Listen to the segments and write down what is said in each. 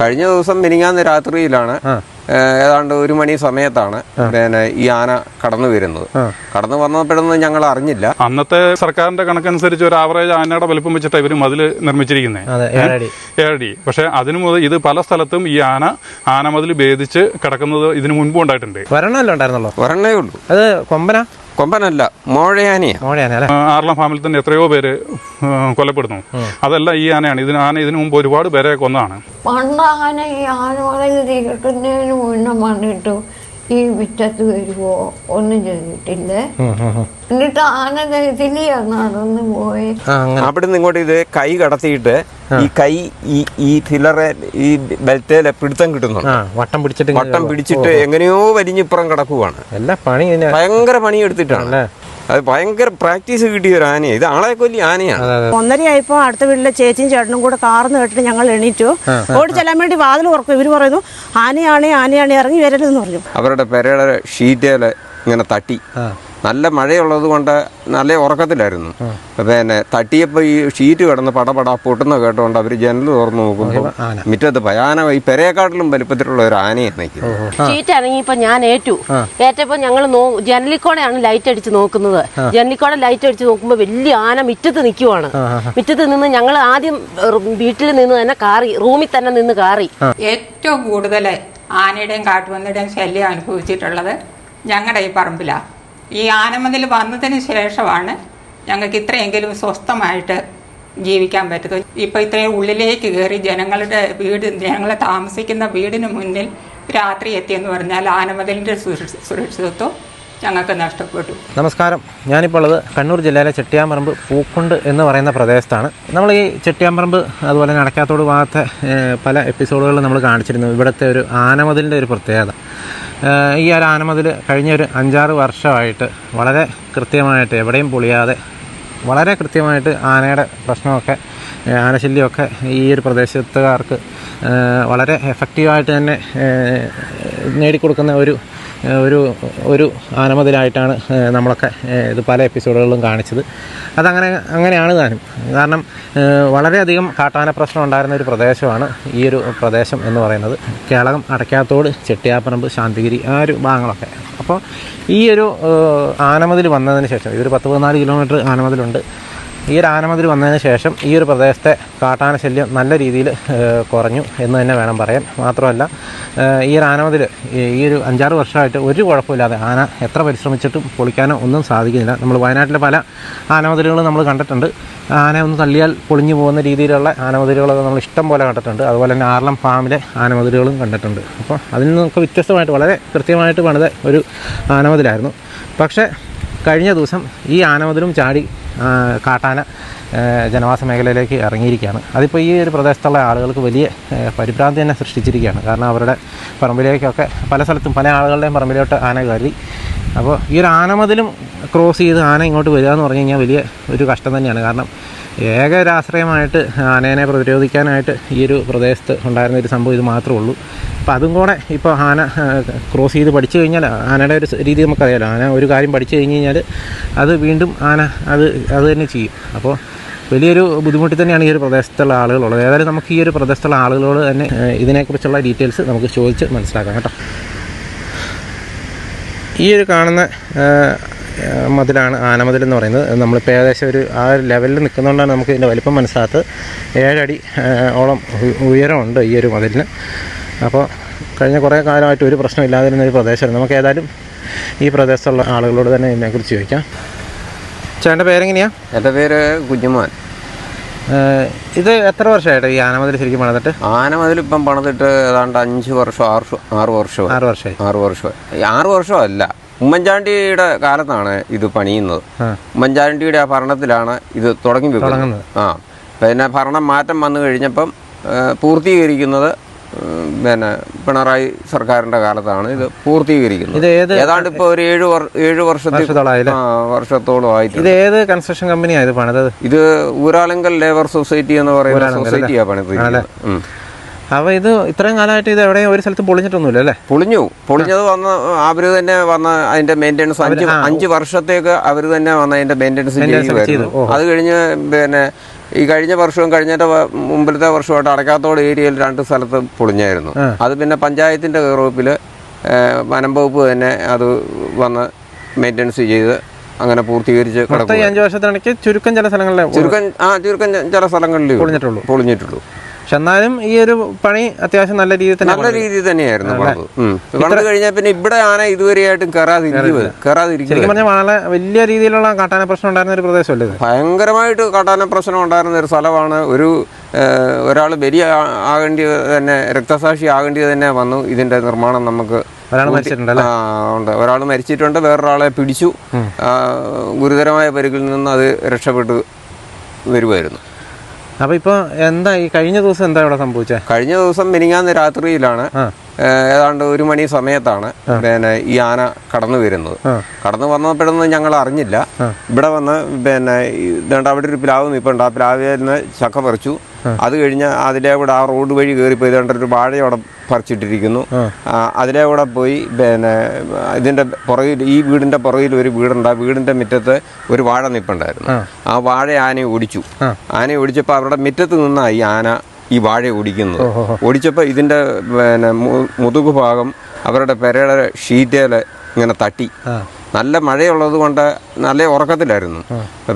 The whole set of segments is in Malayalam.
കഴിഞ്ഞ ദിവസം മിനിങ്ങാന്ന് രാത്രിയിലാണ് ഏതാണ്ട് ഒരു മണി സമയത്താണ് പിന്നെ ഈ ആന കടന്നു വരുന്നത്. കടന്നു വന്നപ്പോഴൊന്നും ഞങ്ങൾ അറിഞ്ഞില്ല. അന്നത്തെ സർക്കാരിന്റെ കണക്കനുസരിച്ച് ഒരു ആവറേജ് ആനയുടെ വലിപ്പം വെച്ചിട്ട് ഇവർ മതിൽ നിർമ്മിച്ചിരിക്കുന്നത് ഏഴടി. പക്ഷെ അതിനു മുതൽ ഇത് പല സ്ഥലത്തും ഈ ആന ആന മതിൽ ഭേദിച്ച് കിടക്കുന്നത് ഇതിനു മുൻപ് ഉണ്ടായിട്ടുണ്ട്. ഒരെണ്ണമല്ലേ ഉണ്ടായിരുന്നല്ലോ ഒരെണ്ണേ ഉള്ളൂ. അത് കൊമ്പന? കൊമ്പനല്ല മോഴയാനയാ. ആറളം ഫാമിൽ തന്നെ എത്രയോ പേര് കൊല്ലപ്പെടുന്നു അതല്ല ഈ ആനയാണ്. ഇതിന് ആന ഇതിനു മുമ്പ് ഒരുപാട് പേരെ കൊന്നാണ്. പണ്ട് ആന ഈ ആനമലയിൽ കിട്ടുന്നതിന് മുന്നേ വന്നിട്ട് ഈ മുറ്റത്ത് വരുവോ? ഒന്നും ചെയ്തിട്ടില്ല. എന്നിട്ട് ആന ഇതിലെയാ നടന്നു പോയി. ആ അങ്ങനെ. അവിടുന്ന് ഇങ്ങോട്ട് ഇത് കൈ കടത്തിയിട്ട് ഈ കൈ ഈ ഈ ഫില്ലറെ ഈ ബെൽറ്റയിലെ പിടുത്തം കിട്ടുന്നുണ്ട്. ആ വട്ടം പിടിച്ചിട്ട് വട്ടം പിടിച്ചിട്ട് എങ്ങനെയോ വലിഞ്ഞിപ്പുറം കിടക്കുവാണ്. എല്ലാ പണി ഭയങ്കര പണിയെടുത്തിട്ടാണ്. അല്ലേ? അത് ഭയങ്കര പ്രാക്ടീസ് കിട്ടിയ ഒരു ആനയാണ് ഇത് ആളെ കൊല്ലി ആനയാണ് ഒന്നരയായപ്പോ അടുത്ത വീട്ടിലെ ചേച്ചിയും ചേട്ടനും കൂടെ കാർന്ന് കേട്ടിട്ട് ഞങ്ങൾ എണീറ്റു. ഓടി ചെല്ലാൻ വേണ്ടി വാതിൽ ഉറക്കും ഇവർ പറയുന്നു ആനയാണേ ആനയാണേ ഇറങ്ങി വരരുതെന്ന് പറഞ്ഞു. അവരുടെ പെരയുടെ ഷീറ്റേലെ ഇങ്ങനെ തട്ടി. നല്ല മഴയുള്ളത് കൊണ്ട് നല്ല ഉറക്കത്തിലായിരുന്നു. പിന്നെ തട്ടിയപ്പോൾ ഈ ഷീറ്റ് കിടന്ന് പടപട പൊട്ടുന്ന കേട്ടോണ്ട് അവർ ജനൽ തുറന്നു നോക്കുമ്പോൾ മുറ്റത്ത് ഭയാനക ഈ പെരയെക്കാട്ടിലും വലിപ്പത്തിലുള്ള ഒരു ആനയാണ് ഷീറ്റ് ഇറങ്ങിയപ്പോ ഞാൻ ഏറ്റു. ഏറ്റപ്പോ ഞങ്ങൾ ജനലിക്കോടെയാണ് ലൈറ്റ് അടിച്ച് നോക്കുന്നത്. ജനലിക്കോടെ ലൈറ്റ് അടിച്ച് നോക്കുമ്പോ വലിയ ആന മിറ്റത്ത് നിൽക്കുവാണ് മിറ്റത്ത് നിന്ന് ഞങ്ങൾ ആദ്യം വീട്ടിൽ നിന്ന് തന്നെ കാറി റൂമിൽ തന്നെ നിന്ന് കാറി. ഏറ്റവും കൂടുതൽ ആനയുടെയും കാട്ടുപന്നിയുടെയും ശല്യം അനുഭവിച്ചിട്ടുള്ളത് ഞങ്ങളുടെ ഈ പറമ്പിലാണ് ഈ ആനമതിൽ വന്നതിന് ശേഷമാണ് ഞങ്ങൾക്ക് ഇത്രയെങ്കിലും സ്വസ്ഥമായിട്ട് ജീവിക്കാൻ പറ്റുന്നത്. ഇപ്പോൾ ഇത്രയും ഉള്ളിലേക്ക് കയറി ജനങ്ങളുടെ വീട് ജനങ്ങൾ താമസിക്കുന്ന വീടിന് മുന്നിൽ രാത്രി എത്തിയെന്ന് പറഞ്ഞാൽ ആനമതിലിന്റെ സുരക്ഷ- സുരക്ഷിതത്വം ഞങ്ങൾക്ക് നഷ്ടപ്പെട്ടു. നമസ്കാരം. ഞാനിപ്പോൾ ഉള്ളത് കണ്ണൂർ ജില്ലയിലെ ചെട്ടിയാമ്പറമ്പ് പൂക്കുണ്ട് എന്ന് പറയുന്ന പ്രദേശത്താണ്. നമ്മൾ ഈ ചെട്ടിയാമ്പറമ്പ് അതുപോലെ തന്നെ അടക്കാത്തോട് പല എപ്പിസോഡുകളിൽ നമ്മൾ കാണിച്ചിരുന്നു. ഇവിടുത്തെ ഒരു ആനമതിലിന്റെ ഒരു പ്രത്യേകത. ഈ ഒരു ആനമതിൽ കഴിഞ്ഞ ഒരു അഞ്ചാറ് വർഷമായിട്ട് വളരെ കൃത്യമായിട്ട് എവിടെയും പൊളിയാതെ വളരെ കൃത്യമായിട്ട് ആനയുടെ പ്രശ്നമൊക്കെ ആനശല്യമൊക്കെ ഈ ഒരു പ്രദേശത്തുകാർക്ക് വളരെ എഫക്റ്റീവായിട്ട് തന്നെ നേടിക്കൊടുക്കുന്ന ഒരു ഒരു ഒരു ആനമതിലായിട്ടാണ് നമ്മളൊക്കെ ഇത് പല എപ്പിസോഡുകളിലും കാണിച്ചത്. അതങ്ങനെ അങ്ങനെയാണ് താനും. കാരണം വളരെയധികം കാട്ടാന പ്രശ്നം ഉണ്ടായിരുന്ന ഒരു പ്രദേശമാണ് ഈ ഒരു പ്രദേശം എന്ന് പറയുന്നത്. കേളകം അടയ്ക്കാത്തോട് ചെട്ടിയാപ്പറമ്പ് ശാന്തിഗിരി ആ ഒരു ഭാഗങ്ങളൊക്കെ. അപ്പോൾ ഈ ഒരു ആനമതിൽ വന്നതിന് ശേഷം ഇതൊരു പത്ത് പതിനാല് കിലോമീറ്റർ ആനമതിലുണ്ട്. ഈ ഒരു ആനമതിൽ വന്നതിന് ശേഷം ഈ ഒരു പ്രദേശത്തെ കാട്ടാന ശല്യം നല്ല രീതിയിൽ കുറഞ്ഞു എന്ന് തന്നെ വേണം പറയാൻ. മാത്രമല്ല ഈ ഒരു ആനമതിൽ ഈ ഒരു അഞ്ചാറ് വർഷമായിട്ട് ഒരു കുഴപ്പമില്ലാതെ ആന എത്ര പരിശ്രമിച്ചിട്ടും പൊളിക്കാനോ ഒന്നും സാധിക്കുന്നില്ല. നമ്മൾ വയനാട്ടിലെ പല ആനമതിലുകളും നമ്മൾ കണ്ടിട്ടുണ്ട്. ആന ഒന്ന് തള്ളിയാൽ പൊളിഞ്ഞു പോകുന്ന രീതിയിലുള്ള ആനമതിലുകളൊക്കെ നമ്മൾ ഇഷ്ടം പോലെ കണ്ടിട്ടുണ്ട്. അതുപോലെ തന്നെ ആർലം ഫാമിലെ ആനമതിലുകളും കണ്ടിട്ടുണ്ട്. അപ്പോൾ അതിൽ നിന്നൊക്കെ വ്യത്യസ്തമായിട്ട് വളരെ കൃത്യമായിട്ട് പണിത ഒരു ആനമതിലായിരുന്നു പക്ഷേ കഴിഞ്ഞ ദിവസം ഈ ആനമതിലും ചാടി കാട്ടാന ജനവാസ മേഖലയിലേക്ക് ഇറങ്ങിയിരിക്കുകയാണ്. അതിപ്പോൾ ഈ ഒരു പ്രദേശത്തുള്ള ആളുകൾക്ക് വലിയ പരിഭ്രാന്തി തന്നെ സൃഷ്ടിച്ചിരിക്കുകയാണ്. കാരണം അവരുടെ പറമ്പിലേക്കൊക്കെ പല സ്ഥലത്തും പല ആളുകളുടെയും പറമ്പിലോട്ട് ആന കയറി അപ്പോൾ ഈ ഒരു ആനമതിലും ക്രോസ് ചെയ്ത് ആന ഇങ്ങോട്ട് വരിക എന്ന് പറഞ്ഞു കഴിഞ്ഞാൽ വലിയ ഒരു കഷ്ടം തന്നെയാണ്. കാരണം ഏക ഒരു ആശ്രയമായിട്ട് ആനേനെ പ്രതിരോധിക്കാനായിട്ട് ഈ ഒരു പ്രദേശത്ത് ഉണ്ടായിരുന്ന ഒരു സംഭവം ഇത് മാത്രമേ ഉള്ളൂ. അപ്പോൾ അതും കൂടെ ഇപ്പോൾ ആന ക്രോസ് ചെയ്ത് പഠിച്ചു കഴിഞ്ഞാൽ ആനയുടെ ഒരു രീതി നമുക്കറിയാലോ. ആന ഒരു കാര്യം പഠിച്ചു കഴിഞ്ഞ് കഴിഞ്ഞാൽ അത് വീണ്ടും ആന അത് അത് തന്നെ ചെയ്യും. അപ്പോൾ വലിയൊരു ബുദ്ധിമുട്ടി തന്നെയാണ് ഈ ഒരു പ്രദേശത്തുള്ള ആളുകളുള്ളത്. ഏതായാലും നമുക്ക് ഈ ഒരു പ്രദേശത്തുള്ള ആളുകളോട് തന്നെ ഇതിനെക്കുറിച്ചുള്ള ഡീറ്റെയിൽസ് നമുക്ക് ചോദിച്ച് മനസ്സിലാക്കാം കേട്ടോ. ഈ ഒരു കാണുന്ന മതിലാണ് ആനമതിൽ എന്ന് പറയുന്നത്. നമ്മളിപ്പോൾ ഏകദേശം ഒരു ആ ഒരു ലെവലിൽ നിൽക്കുന്നതുകൊണ്ടാണ് നമുക്ക് ഇതിന്റെ വലിപ്പം മനസ്സിലാത്ത ഏഴടി ഓളം ഉയരമുണ്ട് ഈ ഒരു മതിലിന്. അപ്പോൾ കഴിഞ്ഞ കുറേ കാലമായിട്ട് ഒരു പ്രശ്നമില്ലാതിരുന്ന ഒരു പ്രദേശമാണ്. നമുക്ക് ഏതായാലും ഈ പ്രദേശത്തുള്ള ആളുകളോട് തന്നെ ഇതിനെക്കുറിച്ച് ചോദിക്കാം. ചേട്ടന്റെ പേരെങ്ങനെയാണ് എന്റെ പേര് കുഞ്ഞുമാൻ. ഇത് എത്ര വർഷമായിട്ട് ഈ ആനമതിൽ ശരിക്കും പണിതിട്ട് ആനമതിൽ ഇപ്പം പണിതിട്ട് ഏതാണ്ട് അഞ്ച് വർഷം ആറ് വർഷം ആറ് വർഷം. ആറ് വർഷമായി. ആറ് വർഷം. ആറ് വർഷമല്ല. ഉമ്മൻചാണ്ടിയുടെ കാലത്താണ് ഇത് പണിയുന്നത്. ഉമ്മൻചാണ്ടിയുടെ ആ ഭരണത്തിലാണ് ഇത് തുടങ്ങി ആ. പിന്നെ ഭരണം മാറ്റം വന്നു കഴിഞ്ഞപ്പം പൂർത്തീകരിക്കുന്നത് പിന്നെ പിണറായി സർക്കാരിന്റെ കാലത്താണ് ഇത് പൂർത്തീകരിക്കുന്നത്. ഇത് ഏത് ഏതാണ്ട് ഇപ്പൊ ഒരു ഏഴ് ഏഴ് വർഷത്തോളം വർഷത്തോളം ആയിട്ട് ഇത് ഏത് കൺസ്ട്രക്ഷൻ കമ്പനിയാണ് ഇത് പണിതത്? ഇത് ഊരാളുങ്കൽ ലേബർ സൊസൈറ്റി എന്ന് പറയുന്ന സൊസൈറ്റിയാണ് ഉം. അപ്പോൾ ഇത് ഇത്രയും കാലമായിട്ട് ഇത് എവിടെയും ഒരു സ്ഥലത്ത് പൊളിഞ്ഞിട്ടൊന്നുമില്ല അല്ലേ? പൊളിഞ്ഞു. പൊളിഞ്ഞത് വന്ന് അവർ തന്നെ വന്ന് അതിന്റെ മെയിന്റെനൻസ് അഞ്ച് അഞ്ച് വർഷത്തേക്ക് അവർ തന്നെ വന്ന് അതിന്റെ മെയിന്റെനൻസ് ചെയ്തു അത് കഴിഞ്ഞ് പിന്നെ ഈ കഴിഞ്ഞ വർഷവും കഴിഞ്ഞിട്ട് മുമ്പിലത്തെ വർഷമായിട്ട് അടക്കാത്തോട് ഏരിയയിൽ രണ്ട് സ്ഥലത്ത് പൊളിഞ്ഞായിരുന്നു. അത് പിന്നെ പഞ്ചായത്തിന്റെ കയറുവപ്പിൽ വനം വകുപ്പ് തന്നെ അത് വന്ന് മെയിന്റെനൻസ് ചെയ്ത് അങ്ങനെ പൂർത്തീകരിച്ച് അഞ്ച് വർഷത്തിനിടയ്ക്ക് ചുരുക്കം ചില സ്ഥലങ്ങളിലെ ചുരുക്കം ആ ചുരുക്കം ചില സ്ഥലങ്ങളിൽ പൊളിഞ്ഞിട്ടുള്ളൂ. പൊളിഞ്ഞിട്ടുള്ളൂ. പക്ഷെ എന്നാലും ഈ ഒരു പണി അത്യാവശ്യം നല്ല രീതിയിൽ തന്നെ നല്ല രീതിയിൽ തന്നെയായിരുന്നു പണിത്. കഴിഞ്ഞാൽ പിന്നെ ഇവിടെ ആന ഇതുവരെയായിട്ടും കയറാതിരിക്കുന്നത് കയറാതിരിക്കുന്നത് പറഞ്ഞാൽ വളരെ വലിയ രീതിയിലുള്ള കാട്ടാന പ്രശ്നം ഉണ്ടായിരുന്ന ഒരു പ്രദേശമല്ലേ ഭയങ്കരമായിട്ട് കാട്ടാന പ്രശ്നം ഉണ്ടായിരുന്ന ഒരു സ്ഥലമാണ്. ഒരു ഒരാൾ ബലി ആകേണ്ടി തന്നെ രക്തസാക്ഷി ആകേണ്ടി തന്നെ വന്നു. ഇതിന്റെ നിർമ്മാണം നമുക്ക് ഒരാൾ മരിച്ചിട്ടുണ്ട് ഉണ്ട്. ഒരാൾ മരിച്ചിട്ടുണ്ട്. വേറൊരാളെ പിടിച്ചു. ഗുരുതരമായ പരിക്കിൽ നിന്ന് അത് രക്ഷപ്പെട്ടു വരുമായിരുന്നു അപ്പോൾ ഇപ്പൊ എന്താ ഈ കഴിഞ്ഞ ദിവസം എന്താ ഇവിടെ സംഭവിച്ചത് കഴിഞ്ഞ ദിവസം മിനിങ്ങാന്ന് രാത്രിയിലാണ്. ഏതാണ്ട് ഒരു മണി സമയത്താണ് പിന്നെ ഈ ആന കടന്നു വരുന്നത്. കടന്നു വന്നപ്പോഴൊന്നും ഞങ്ങൾ അറിഞ്ഞില്ല. ഇവിടെ വന്ന് പിന്നെ അവിടെ ഒരു പ്ലാവ് നിൽപ്പുണ്ട് ആ പ്ലാവിൽ നിന്ന് ചക്ക പറിച്ചു. അത് കഴിഞ്ഞ് അതിലെ കൂടെ ആ റോഡ് വഴി കയറി പോയി ഒരു വാഴ അവിടെ പറിച്ചിട്ടിരിക്കുന്നു. അതിലെ കൂടെ പോയി പിന്നെ ഇതിന്റെ പുറകിൽ ഈ വീടിന്റെ പുറകിൽ ഒരു വീടുണ്ട്. ആ വീടിന്റെ മുറ്റത്ത് ഒരു വാഴ നിൽപ്പുണ്ടായിരുന്നു ആ. വാഴ ആനയെ ഓടിച്ചു. ആനയെ ഓടിച്ചപ്പോൾ അവരുടെ മുറ്റത്ത് നിന്നാ ഈ ആന ഈ വാഴ ഓടിക്കുന്നത്. ഓടിച്ചപ്പോൾ ഇതിന്റെ പിന്നെ മുതുകു ഭാഗം അവരുടെ പെരയുടെ ഷീറ്റേൽ ഇങ്ങനെ തട്ടി. നല്ല മഴയുള്ളത് കൊണ്ട് നല്ല ഉറക്കത്തിലായിരുന്നു.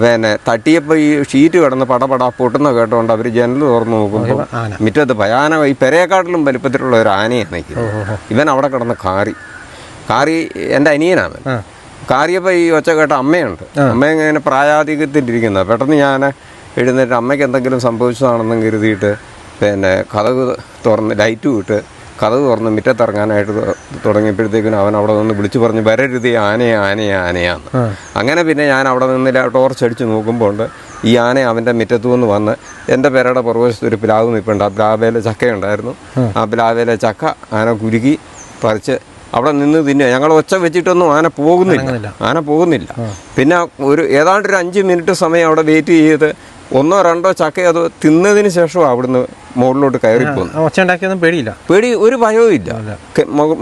പിന്നെ തട്ടിയപ്പോൾ ഈ ഷീറ്റ് കിടന്ന് പടപട പൊട്ടുന്ന കേട്ടുകൊണ്ട് അവർ ജനൽ തുറന്ന് നോക്കുമ്പോൾ മുറ്റത്ത് ഭയാനക ഈ പെരയെക്കാട്ടിലും വലിപ്പത്തിലുള്ള ഒരു ആനയാണ് നിൽക്കുന്നത് ഇവൻ അവിടെ കിടന്ന് കാറി. കാറി എന്റെ അനിയനാണ്. കാറിയപ്പോൾ ഈ ഒച്ച കേട്ട അമ്മയുണ്ട്. അമ്മ ഇങ്ങനെ പ്രായാധികത്തിലിരിക്കുന്നത് പെട്ടെന്ന് ഞാൻ എഴുന്നേറ്റ് അമ്മയ്ക്ക് എന്തെങ്കിലും സംഭവിച്ചതാണെന്നും കരുതിയിട്ട് പിന്നെ കഥക് തുറന്ന് ലൈറ്റ് വിട്ട് കഥക് തുറന്ന് മുറ്റത്തിറങ്ങാനായിട്ട് തുടങ്ങിയപ്പോഴത്തേക്കും അവൻ അവിടെ നിന്ന് വിളിച്ചു പറഞ്ഞ് വരരുത് ഈ ആനയെ ആനയെ ആനയാന്ന് അങ്ങനെ പിന്നെ ഞാൻ അവിടെ നിന്ന് ടോർച്ച് അടിച്ച് നോക്കുമ്പോൾ ഉണ്ട് ഈ ആന അവന്റെ മുറ്റത്തു നിന്ന് വന്ന് എന്റെ പേരുടെ പുറകുവശത്ത് ഒരു പ്ലാവ് നിൽപ്പുണ്ട് ആ പ്ലാവേലെ ചക്കയുണ്ടായിരുന്നു. ആ. പ്ലാവേലെ ചക്ക ആന കുരുക്കി പറിച്ച് അവിടെ നിന്ന് തിന്നുക. ഞങ്ങൾ ഒച്ച വെച്ചിട്ടൊന്നും ആന പോകുന്നില്ല. ആന പോകുന്നില്ല. പിന്നെ ഒരു ഏതാണ്ട് ഒരു അഞ്ച് മിനിറ്റ് സമയം അവിടെ വെയിറ്റ് ചെയ്ത് ഒന്നോ രണ്ടോ ചക്ക അത് തിന്നതിന് ശേഷം അവിടുന്ന് മുകളിലോട്ട് കയറി പോകുന്നു. ഒച്ച ഉണ്ടാക്കിയൊന്നും പേടിയില്ല. പേടി ഒരു ഭയവും ഇല്ല.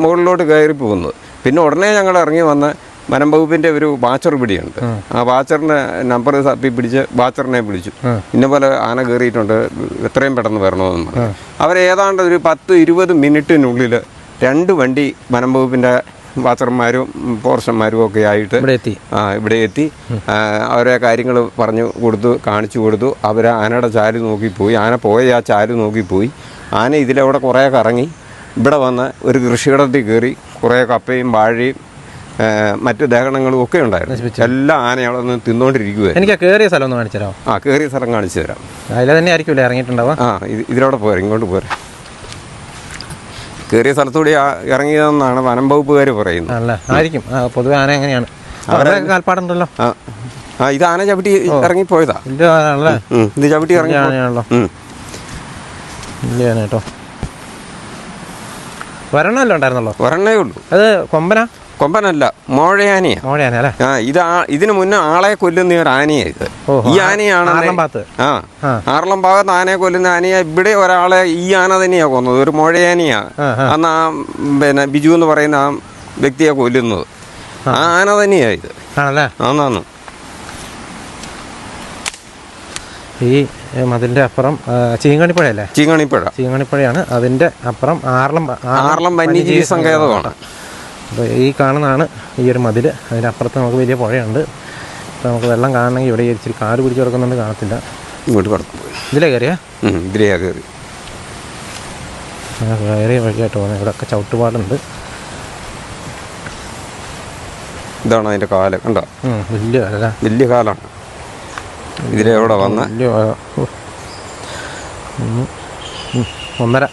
മുകളിലോട്ട് കയറി പോകുന്നത് പിന്നെ ഉടനെ ഞങ്ങൾ ഇറങ്ങി വന്ന വനം വകുപ്പിന്റെ ഒരു വാച്ചർ പിടിയുണ്ട്. ആ. വാച്ചറിന്റെ നമ്പർ തപ്പി പിടിച്ച് വാച്ചറിനെ പിടിച്ചു ഇന്ന പോലെ ആന കയറിയിട്ടുണ്ട് എത്രയും പെട്ടെന്ന് വരണമെന്ന് പറഞ്ഞു. അവർ ഏതാണ്ട് ഒരു പത്ത് ഇരുപത് മിനിറ്റിനുള്ളിൽ രണ്ട് വണ്ടി വനം വകുപ്പിന്റെ വാച്ചർമാരും പോർഷന്മാരും ഒക്കെ ആയിട്ട് ഇവിടെ എത്തി. ആ ഇവിടെ എത്തി. അവരെ കാര്യങ്ങൾ പറഞ്ഞു കൊടുത്തു കാണിച്ചു കൊടുത്തു. അവർ ആനയുടെ ചാൽ നോക്കിപ്പോയി. ആന പോയ ആ ചാൽ നോക്കിപ്പോയി. ആന ഇതിലവിടെ കുറേ കറങ്ങി ഇവിടെ വന്ന് ഒരു കൃഷിയിടത്തിൽ കയറി കുറേ കപ്പയും വാഴയും മറ്റു ദഹനങ്ങളും ഒക്കെ ഉണ്ടായിരുന്നു. എല്ലാ ആന അവിടെ നിന്ന് തിന്നുകൊണ്ടിരിക്കുകയായിരുന്നു എനിക്ക് കയറിയ സ്ഥലം ഒന്ന് കാണിച്ചു തരാം ആ കയറിയ സ്ഥലം കാണിച്ചു തരാം. അതിലെ തന്നെ ആയിരിക്കുമല്ലേ ഇറങ്ങിയിട്ടുണ്ടാവുക? ആ ഇത് ഇതിലൂടെ പോരാ ഇങ്ങോട്ട് പോരെ. കയറിയ സ്ഥലത്തൂടെ ഇറങ്ങിയതെന്നാണ് വനം വകുപ്പുകാർ പറയുന്നത്. ആണല്ലേ ആയിരിക്കും. പൊതുവെ ആന എങ്ങനെയാണ്? അവരുടെ കാൽപ്പാടുണ്ടല്ലോ. ആ ഇത് ആന ചവിട്ടി ഇറങ്ങി പോയതാ ഇത് ചവിട്ടി ഇറങ്ങി കേട്ടോ വരണമല്ലോ ഉണ്ടായിരുന്നല്ലോ? ഒരെണ്ണേ ഉള്ളൂ. അത് കൊമ്പനാ? കൊമ്പനല്ല മോഴയാനയാ. മോഴയാന അല്ലേ? ആ ഇത് ഇതിന് മുന്നേ ആളെ കൊല്ലുന്ന ഒരു ആനയാ ഇത്. ഈ ആനയാണ്? ആ. ആറളം ഭാഗത്ത്. ആനയെ കൊല്ലുന്ന ആനയെ. ഇവിടെ ഒരാളെ ഈ ആന തന്നെയാ കൊന്നത് ഒരു മോഴയാനയാ. അന്ന് ആ പിന്നെ ബിജു എന്ന് പറയുന്ന ആ വ്യക്തിയെ കൊല്ലുന്നത്. ആ. ആന തന്നെയാ ഇത്. ആണല്ലേ? ആന്നാന്ന്. ഈ അതിന്റെ മതിലിന്റെ അപ്പുറം ചീങ്കണിപ്പുഴ അല്ലേ ചീങ്കണിപ്പുഴ ചീങ്കണിപ്പുഴയാണ് അതിന്റെ അപ്പുറം ആറളം ആറളം വന്യജീവി സങ്കേതമാണ്. അപ്പോൾ ഈ കാണുന്നതാണ് ഈ ഒരു മതിൽ. അതിന്റെ അപ്പുറത്ത് നമുക്ക് വലിയ പുഴയുണ്ട്. അപ്പോൾ നമുക്ക് വെള്ളം കാണണമെങ്കിൽ ഇവിടെ ഇച്ചിരി കാൽ പിടിച്ച് കിടക്കുന്നുണ്ട് കാണത്തില്ല. ഇങ്ങോട്ട് കടന്നു പോയി. ഇതിലേ കയറിയാ? ഇതിലേ കയറി. കയറിയ വഴിയായിട്ട് പോകുന്നത്. ഇവിടെയൊക്കെ ചവിട്ടുപാടുണ്ട്. ഇതാണ് അതിന്റെ കാൽ. കണ്ടോ? വലിയ അല്ല വലിയ കാലാണ്. ഇതിലെ എവിടെ വന്ന്? വലിയ ഒന്നര.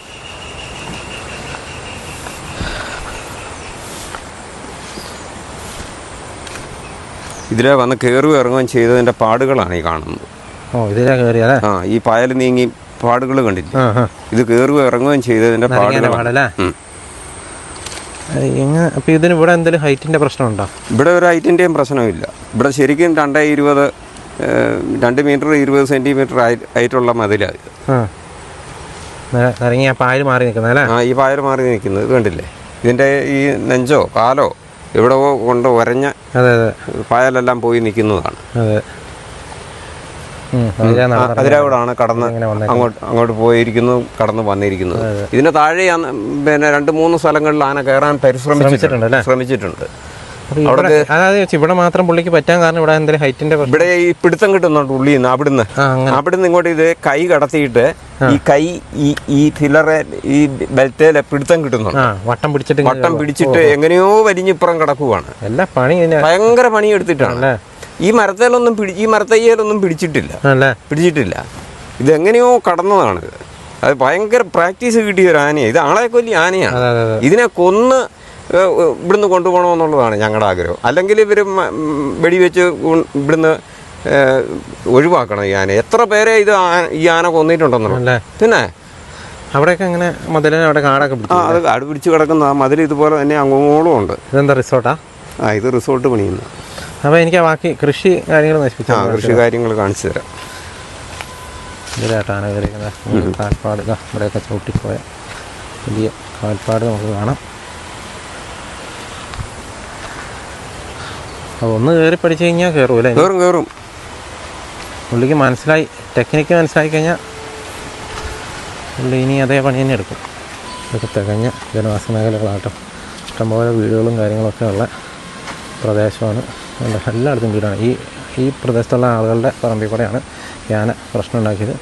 ഇതിലെ വന്ന് കയറുകയും ഇറങ്ങുകയും ചെയ്തതിന്റെ പാടുകളാണ് ഈ കാണുന്നത്. ഓ ഇതിലേ കയറിയല്ലേ ആ ഈ പായൽ നീങ്ങി പാടുകൾ കണ്ടില്ല? ഇത് കയറുകയും ഇറങ്ങുകയും ചെയ്തതിന്റെ പാടുകളാണല്ലേ എങ്ങനെ അപ്പോൾ ഇതിന് ഇവിടെ എന്തെങ്കിലും ഹൈറ്റിന്റെ പ്രശ്നമുണ്ടോ? ഇവിടെ ഒരു ഹൈറ്റിന്റെയും പ്രശ്നമില്ല. ഇവിടെ ശരിക്കും രണ്ടേ ഇരുപത് രണ്ട് മീറ്റർ ഇരുപത് സെന്റിമീറ്റർ ഹൈറ്റുള്ള മതിലാണ് ഇത്. ആ. പായൽ മാറി നിൽക്കുന്നത് അല്ലേ ആ ഈ പായൽ മാറി നിൽക്കുന്നത് ഇത് കണ്ടില്ലേ? ഇതിന്റെ ഈ നെഞ്ചോ കാലോ? എവിടെ കൊണ്ട് ഉരഞ്ഞ അതെ അതെ. പായലെല്ലാം പോയി നിൽക്കുന്നതാണ്. അതെ. കടന്ന് അങ്ങോട്ട് അങ്ങോട്ട് പോയിരിക്കുന്നു കടന്ന് വന്നിരിക്കുന്നത്. ഇതിന് താഴെ പിന്നെ രണ്ട് മൂന്ന് സ്ഥലങ്ങളിൽ ആന കയറാൻ പരിശ്രമിച്ചിട്ടുണ്ട്? ശ്രമിച്ചിട്ടുണ്ട്. ഇവിടെ അതായത് ഇവിടെ മാത്രം പുള്ളിക്ക് പറ്റാൻ കാരണം ഇവിടെ എന്തെങ്കിലും ഹൈറ്റിന്റെ ഇവിടെ ഈ പിടുത്തം കിട്ടുന്നുണ്ട് ഉള്ളിൽ നിന്ന് അവിടുന്ന് അവിടുന്ന് ഇങ്ങോട്ട് ഇത് കൈ കടത്തിയിട്ട് ഈ കൈ ഈ ഈ ഫില്ലറെ ഈ ബെൽറ്റയിലെ പിടുത്തം കിട്ടുന്നുണ്ട്. വട്ടം പിടിച്ചിട്ട് വട്ടം പിടിച്ചിട്ട് എങ്ങനെയോ വലിഞ്ഞിപ്പുറം കിടക്കുവാണ്. എല്ലാ പണി ഭയങ്കര പണി എടുത്തിട്ടാണ് ഈ മരത്തേലൊന്നും പിടി ഈ മരത്തയ്യലൊന്നും പിടിച്ചിട്ടില്ല. അല്ലേ? പിടിച്ചിട്ടില്ല. ഇതെങ്ങനെയോ കടന്നതാണ് അത് ഭയങ്കര പ്രാക്ടീസ് കിട്ടിയ ഒരു ആനയാണ് ഇത് ആളെ കൊല്ലി ആനയാണ് ഇതിനെ കൊന്ന് ഇവിടുന്ന് കൊണ്ടുപോകണമെന്നുള്ളതാണ് ഞങ്ങളുടെ ആഗ്രഹം. അല്ലെങ്കിൽ ഇവർ വെടിവെച്ച് ഇവിടുന്ന് ഒഴിവാക്കണം ഈ ആന എത്ര പേരെ ഇത് ഈ ആന കൊന്നിട്ടുണ്ടെന്നുള്ളത് അല്ലേ? പിന്നെ? അവിടെയൊക്കെ അങ്ങനെ മുതലിനെ അവിടെ കാടൊക്കെ പിടിച്ചു അത് കാട് പിടിച്ച് കിടക്കുന്ന ആ മതിൽ ഇതുപോലെ തന്നെ അങ്ങോളം ഉണ്ട്. ഇതെന്താ റിസോർട്ടാ? ആ ഇത് റിസോർട്ട് പണിയുന്നു. അപ്പോൾ എനിക്ക് ബാക്കി കൃഷി കാര്യങ്ങൾ നശിപ്പിച്ചു ആ കൃഷി കാര്യങ്ങൾ കാണിച്ചു തരാം. ഇതിലായിട്ടാണ് കയറിയിരിക്കുന്നത്. കാൽപ്പാട്. ഇവിടെയൊക്കെ ചവിട്ടിപ്പോയ വലിയ കാൽപ്പാട് നമുക്ക് കാണാം. ഒന്ന് കയറി പഠിച്ചു കഴിഞ്ഞാൽ കയറൂല്ലേ കയറും കയറും പുള്ളിക്ക് മനസ്സിലായി ടെക്നിക്ക് മനസ്സിലാക്കി കഴിഞ്ഞാൽ പുള്ളി ഇനി അതേ പണി തന്നെ എടുക്കും. ഇതൊക്കെ തികഞ്ഞ ജനവാസ മേഖലകളാട്ടോ. ഇഷ്ടംപോലെ വീടുകളും കാര്യങ്ങളൊക്കെ ഉള്ള പ്രദേശമാണ്. എല്ലായിടത്തും വീടാണ്. ഈ ഈ പ്രദേശത്തുള്ള ആളുകളുടെ പറമ്പിൽ കൂടെയാണ് യാന പ്രശ്നം ഉണ്ടാക്കിയത്.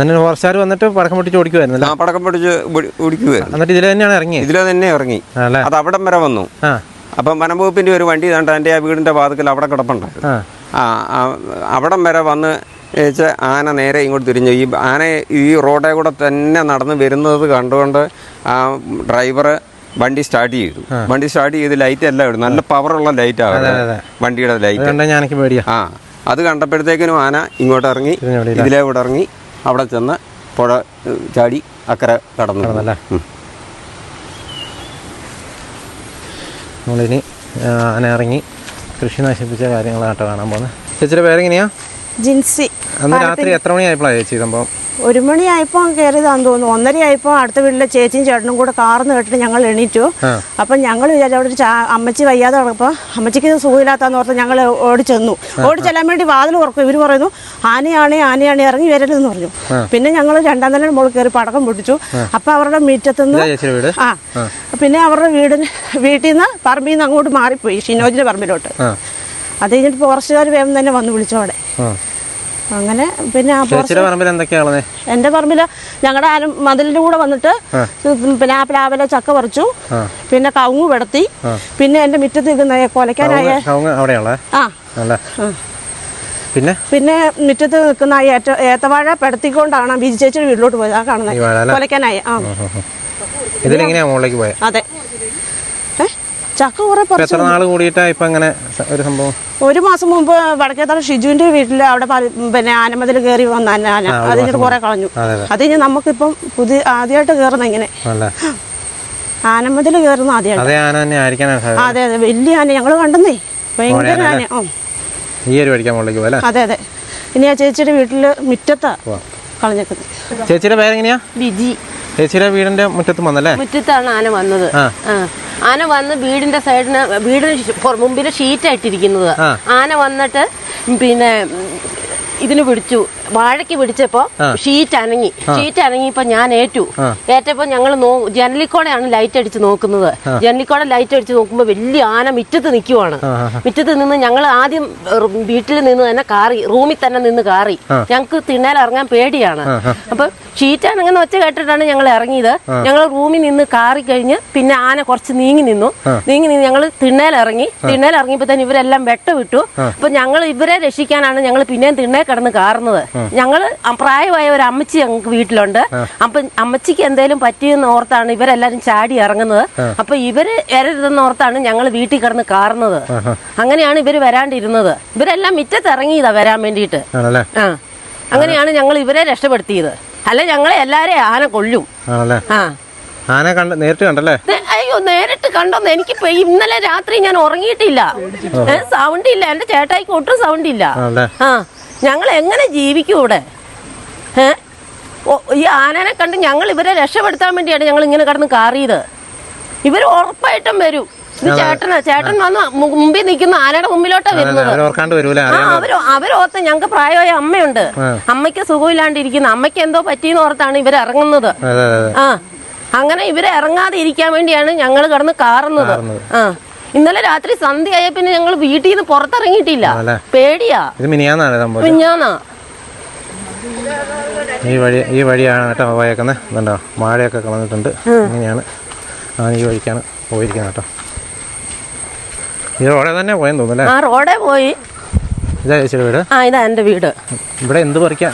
എന്നിട്ട് ഫോറസ്റ്റുകാർ വന്നിട്ട് പടക്കം പൊട്ടിച്ച് ഓടിക്കുമായിരുന്നല്ലോ ആ പടക്കം പൊട്ടിച്ച് ഓടിക്കുക എന്നിട്ട് ഇതിൽ തന്നെയാണ് ഇറങ്ങി ഇതിലെ തന്നെ ഇറങ്ങി. അല്ലേ അത് അവിടം വരെ വന്നു. ആ. അപ്പം വനംവകുപ്പിന്റെ ഒരു വണ്ടി കണ്ട എന്റെ ആ വീടിന്റെ വാതിക്കൽ അവിടെ കിടപ്പുണ്ടായിരുന്നു. ആ. അവിടം വരെ വന്ന് ഏച്ച് ആന നേരെ ഇങ്ങോട്ട് തിരിഞ്ഞു. ഈ ആന ഈ റോഡേ കൂടെ തന്നെ നടന്ന് വരുന്നത് കണ്ടുകൊണ്ട് ആ ഡ്രൈവർ വണ്ടി സ്റ്റാർട്ട് ചെയ്തു. വണ്ടി സ്റ്റാർട്ട് ചെയ്ത് ലൈറ്റ് എല്ലാം ഇടും നല്ല പവറുള്ള ലൈറ്റ് അതെ. വണ്ടിയുടെ ലൈറ്റ്. ആ അത് കണ്ടപ്പോഴത്തേക്കിനും ആന ഇങ്ങോട്ട് ഇറങ്ങി. ഇതിലേ കൂടെ ഇറങ്ങി അവിടെ ചെന്ന് പുഴ ചാടി അക്കരെ കടന്നു. നമ്മളിനി അനിറങ്ങി കൃഷി നശിപ്പിച്ച കാര്യങ്ങളാട്ടോ കാണാൻ പോകുന്നത്. ചേച്ചിയുടെ പേരെങ്ങനെയാ? ജിൻസി. അന്ന് രാത്രി എത്ര മണിയായപ്പോഴാണ് ചേച്ചി സംഭവം? ഒരു മണിയായപ്പോൾ കയറിയതാന്ന് തോന്നുന്നു. ഒന്നരയായപ്പോൾ അടുത്ത വീട്ടിലെ ചേച്ചിയും ചേട്ടനും കൂടെ കാർന്ന് കേട്ടിട്ട് ഞങ്ങൾ എണീറ്റു. അപ്പം ഞങ്ങൾ വിചാരിച്ചു അവിടെ ഒരു അമ്മച്ചി വയ്യാതെ കിടപ്പോൾ അമ്മച്ചിക്ക് സുഖമില്ലാത്തന്ന് ഓർത്ത് ഞങ്ങൾ ഓടിച്ചെന്നു ചെന്നു. ഓടി ചെല്ലാൻ വേണ്ടി വാതിൽ ഉറക്കും ഇവർ പറയുന്നു ആനയാണ് ആനയാണ് ഇറങ്ങി വരരുതെന്ന് പറഞ്ഞു. പിന്നെ ഞങ്ങൾ രണ്ടാം നില മുകളിൽ കയറി പടക്കം പൊട്ടിച്ചു. അപ്പം അവരുടെ മീറ്റത്തുനിന്ന് ആ. പിന്നെ അവരുടെ വീടിന് വീട്ടിൽ നിന്ന് പറമ്പിൽ നിന്ന് അങ്ങോട്ട് മാറിപ്പോയി ഷിനോജിന്റെ പറമ്പിലോട്ട്. അത് കഴിഞ്ഞിട്ട് ഫോറസ്റ്റുകാർ വേഗം തന്നെ വന്ന് വിളിച്ചോടെ അവിടെ. അങ്ങനെ പിന്നെ എന്റെ പറമ്പിൽ ഞങ്ങളുടെ ആരും മതിലിന്റെ കൂടെ വന്നിട്ട് പിന്നെ ആ പ്ലാവിലെ ചക്ക പറിച്ചു. പിന്നെ കവുങ്ങ് വെടത്തി. പിന്നെ എന്റെ മുറ്റത്ത് നിൽക്കുന്ന കൊലക്കാനായ ആ. പിന്നെ? പിന്നെ മുറ്റത്ത് നിൽക്കുന്ന ഏത്തവാഴ പെടുത്തിക്കൊണ്ടാണ് ബിജി ചേച്ചിയുടെ വീട്ടിലോട്ട് പോയത്. ആ കാണുന്നത്? കൊലക്കാനായ ആ. ഇതിലെങ്ങനെയാ മുകളിലേക്ക് പോയത് അതെ. ചക്ക കുറെ എത്ര നാൾ കൂടിയിട്ടാ ഇപ്പൊ അങ്ങനെ ഒരു സംഭവം? ഒരു മാസം മുമ്പ് വടക്കേത്തറ ഷിജുവിന്റെ വീട്ടിൽ അവിടെ പിന്നെ ആനമതിൽ കയറി വന്ന ആന അതിന് കുറെ കളഞ്ഞു. അതെ, നമുക്കിപ്പം പുതിയ ആദ്യമായിട്ട് കയറുന്ന ഇങ്ങനെ. ആനമതിൽ കയറുന്ന ആദ്യമായിട്ട് അതേ അതെ വലിയ ആന. ഞങ്ങൾ കണ്ടെന്നേ. ഭയങ്കര ആന ഈ ഒരു പഠിക്കാൻ മുകളിലേക്ക് അതെ അതെ. ഇനി ആ ചേച്ചിയുടെ വീട്ടിൽ മുറ്റത്താ കളഞ്ഞേക്കുന്നത്. ചേച്ചിയുടെ പേരെങ്ങനെയാ? ബിജി. ചേച്ചിയുടെ വീടിന്റെ മുറ്റത്ത് വന്നല്ലേ? മുറ്റത്താണ് ആന വന്നത്. ആന വന്ന് വീടിന്റെ സൈഡിന് വീടിന് മുമ്പിൽ ഷീറ്റ് ആയിട്ടിരിക്കുന്നത് ആന വന്നിട്ട് പിന്നെ ഇതിന് പിടിച്ചു. വാഴയ്ക്ക് പിടിച്ചപ്പോ ഷീറ്റ് അനങ്ങി. ഷീറ്റ് അനങ്ങിയപ്പോ ഞാൻ ഏറ്റു. ഏറ്റപ്പോ ഞങ്ങൾ ജനലിക്കോടെയാണ് ലൈറ്റ് അടിച്ച് നോക്കുന്നത്. ജനലിക്കോടെ ലൈറ്റ് അടിച്ച് നോക്കുമ്പോ വലിയ ആന മിറ്റത്ത് നിൽക്കുവാണ് മിറ്റത്ത് നിന്ന് ഞങ്ങൾ ആദ്യം വീട്ടിൽ നിന്ന് തന്നെ കാറി റൂമിൽ തന്നെ നിന്ന് കാറി. ഞങ്ങൾക്ക് തിണ്ണേൽ ഇറങ്ങാൻ പേടിയാണ്. അപ്പൊ ഷീറ്റ് അനങ്ങുന്ന ഒച്ച കേട്ടിട്ടാണ് ഞങ്ങൾ ഇറങ്ങിയത്. ഞങ്ങൾ റൂമിൽ നിന്ന് കാറി കഴിഞ്ഞ് പിന്നെ ആന കുറച്ച് നീങ്ങി നിന്നു. നീങ്ങി നിന്ന് ഞങ്ങൾ തിണ്ണേൽ ഇറങ്ങി. തിണ്ണേൽ ഇറങ്ങിയപ്പോ തന്നെ ഇവരെല്ലാം വെട്ട വിട്ടു അപ്പൊ ഞങ്ങൾ ഇവരെ രക്ഷിക്കാനാണ് ഞങ്ങൾ പിന്നെയും തിണ്ണേ കിടന്ന് കാറുന്നത്. ഞങ്ങൾ അ- പ്രായമായ ഒരു അമ്മച്ചി ഞങ്ങൾക്ക് വീട്ടിലുണ്ട്. അപ്പൊ അമ്മച്ചിക്ക് എന്തേലും പറ്റിയെന്ന് ഓർത്താണ് ഇവരെല്ലാരും ചാടി ഇറങ്ങുന്നത്. അപ്പൊ ഇവർ വരരുതെന്ന് ഓർത്താണ് ഞങ്ങൾ വീട്ടിൽ കിടന്ന് കാറുന്നത്. അങ്ങനെയാണ് ഇവർ വരാണ്ടിരുന്നത്. ഇവരെല്ലാം മുറ്റത്ത് ഇറങ്ങിയതാ വരാൻ വേണ്ടിയിട്ട്. ആ. അങ്ങനെയാണ് ഞങ്ങൾ ഇവരെ രക്ഷപ്പെടുത്തിയത്. അല്ല ഞങ്ങളെ എല്ലാരെയും ആന കൊല്ലും. ആ. ആന കണ്ട് നേരിട്ട് കണ്ടല്ലേ? അയ്യോ നേരിട്ട് കണ്ടോന്ന് എനിക്ക് ഇന്നലെ രാത്രി ഞാൻ ഉറങ്ങിയിട്ടില്ല. സൗണ്ട് ഇല്ല. എന്റെ ചേട്ടായിക്ക് ഒട്ടും സൗണ്ട് ഇല്ല. ആ. ഞങ്ങൾ എങ്ങനെ ജീവിക്കും ഇവിടെ? ഏ ഈ ആനനെ കണ്ട് ഞങ്ങൾ ഇവരെ രക്ഷപ്പെടുത്താൻ വേണ്ടിയാണ് ഞങ്ങൾ ഇങ്ങനെ കടന്ന് കാറിയത്. ഇവർ ഉറപ്പായിട്ടും വരും. ഇത് ചേട്ടനാ ചേട്ടൻ വന്ന് മുമ്പിൽ നിൽക്കുന്ന ആനയുടെ മുമ്പിലോട്ടാ വരുന്നത്. ആ അവർ അവരോർത്ത് ഞങ്ങൾക്ക് പ്രായമായ അമ്മയുണ്ട്. അമ്മയ്ക്ക് സുഖമില്ലാണ്ടിരിക്കുന്ന. അമ്മയ്ക്ക് എന്തോ പറ്റിയെന്ന് ഓർത്താണ് ഇവർ ഇറങ്ങുന്നത്. ആ. അങ്ങനെ ഇവരെ ഇറങ്ങാതെ ഇരിക്കാൻ വേണ്ടിയാണ് ഞങ്ങൾ കടന്ന് കാറുന്നത്. ആ. ഇന്നലെ രാത്രി സന്ധ്യയായ പിന്നെ ഞങ്ങൾ വീട്ടിൽ നിന്ന് പുറത്തിറങ്ങിയിട്ടില്ല പേടിയാ. ഇത് മിനിയാന്നാണ് സംഭവം മിഞ്ഞാന്നാ ഈ വഴി ഈ വഴിയാണ് കേട്ടോ പോയേക്കുന്നത് ഇതുണ്ടോ വാഴയൊക്കെ കളഞ്ഞിട്ടുണ്ട്. ഇങ്ങനെയാണ് ആ ഈ വഴിക്കാണ് പോയിരിക്കുന്നത് കേട്ടോ. ഈ റോഡേ തന്നെ പോയെന്ന് തോന്നുന്നു ആ റോഡേ പോയി. ഇതാ ചേച്ചിയുടെ വീട്? ആ ഇതാ എന്റെ വീട്. ഇവിടെ എന്ത് പറിക്കാൻ?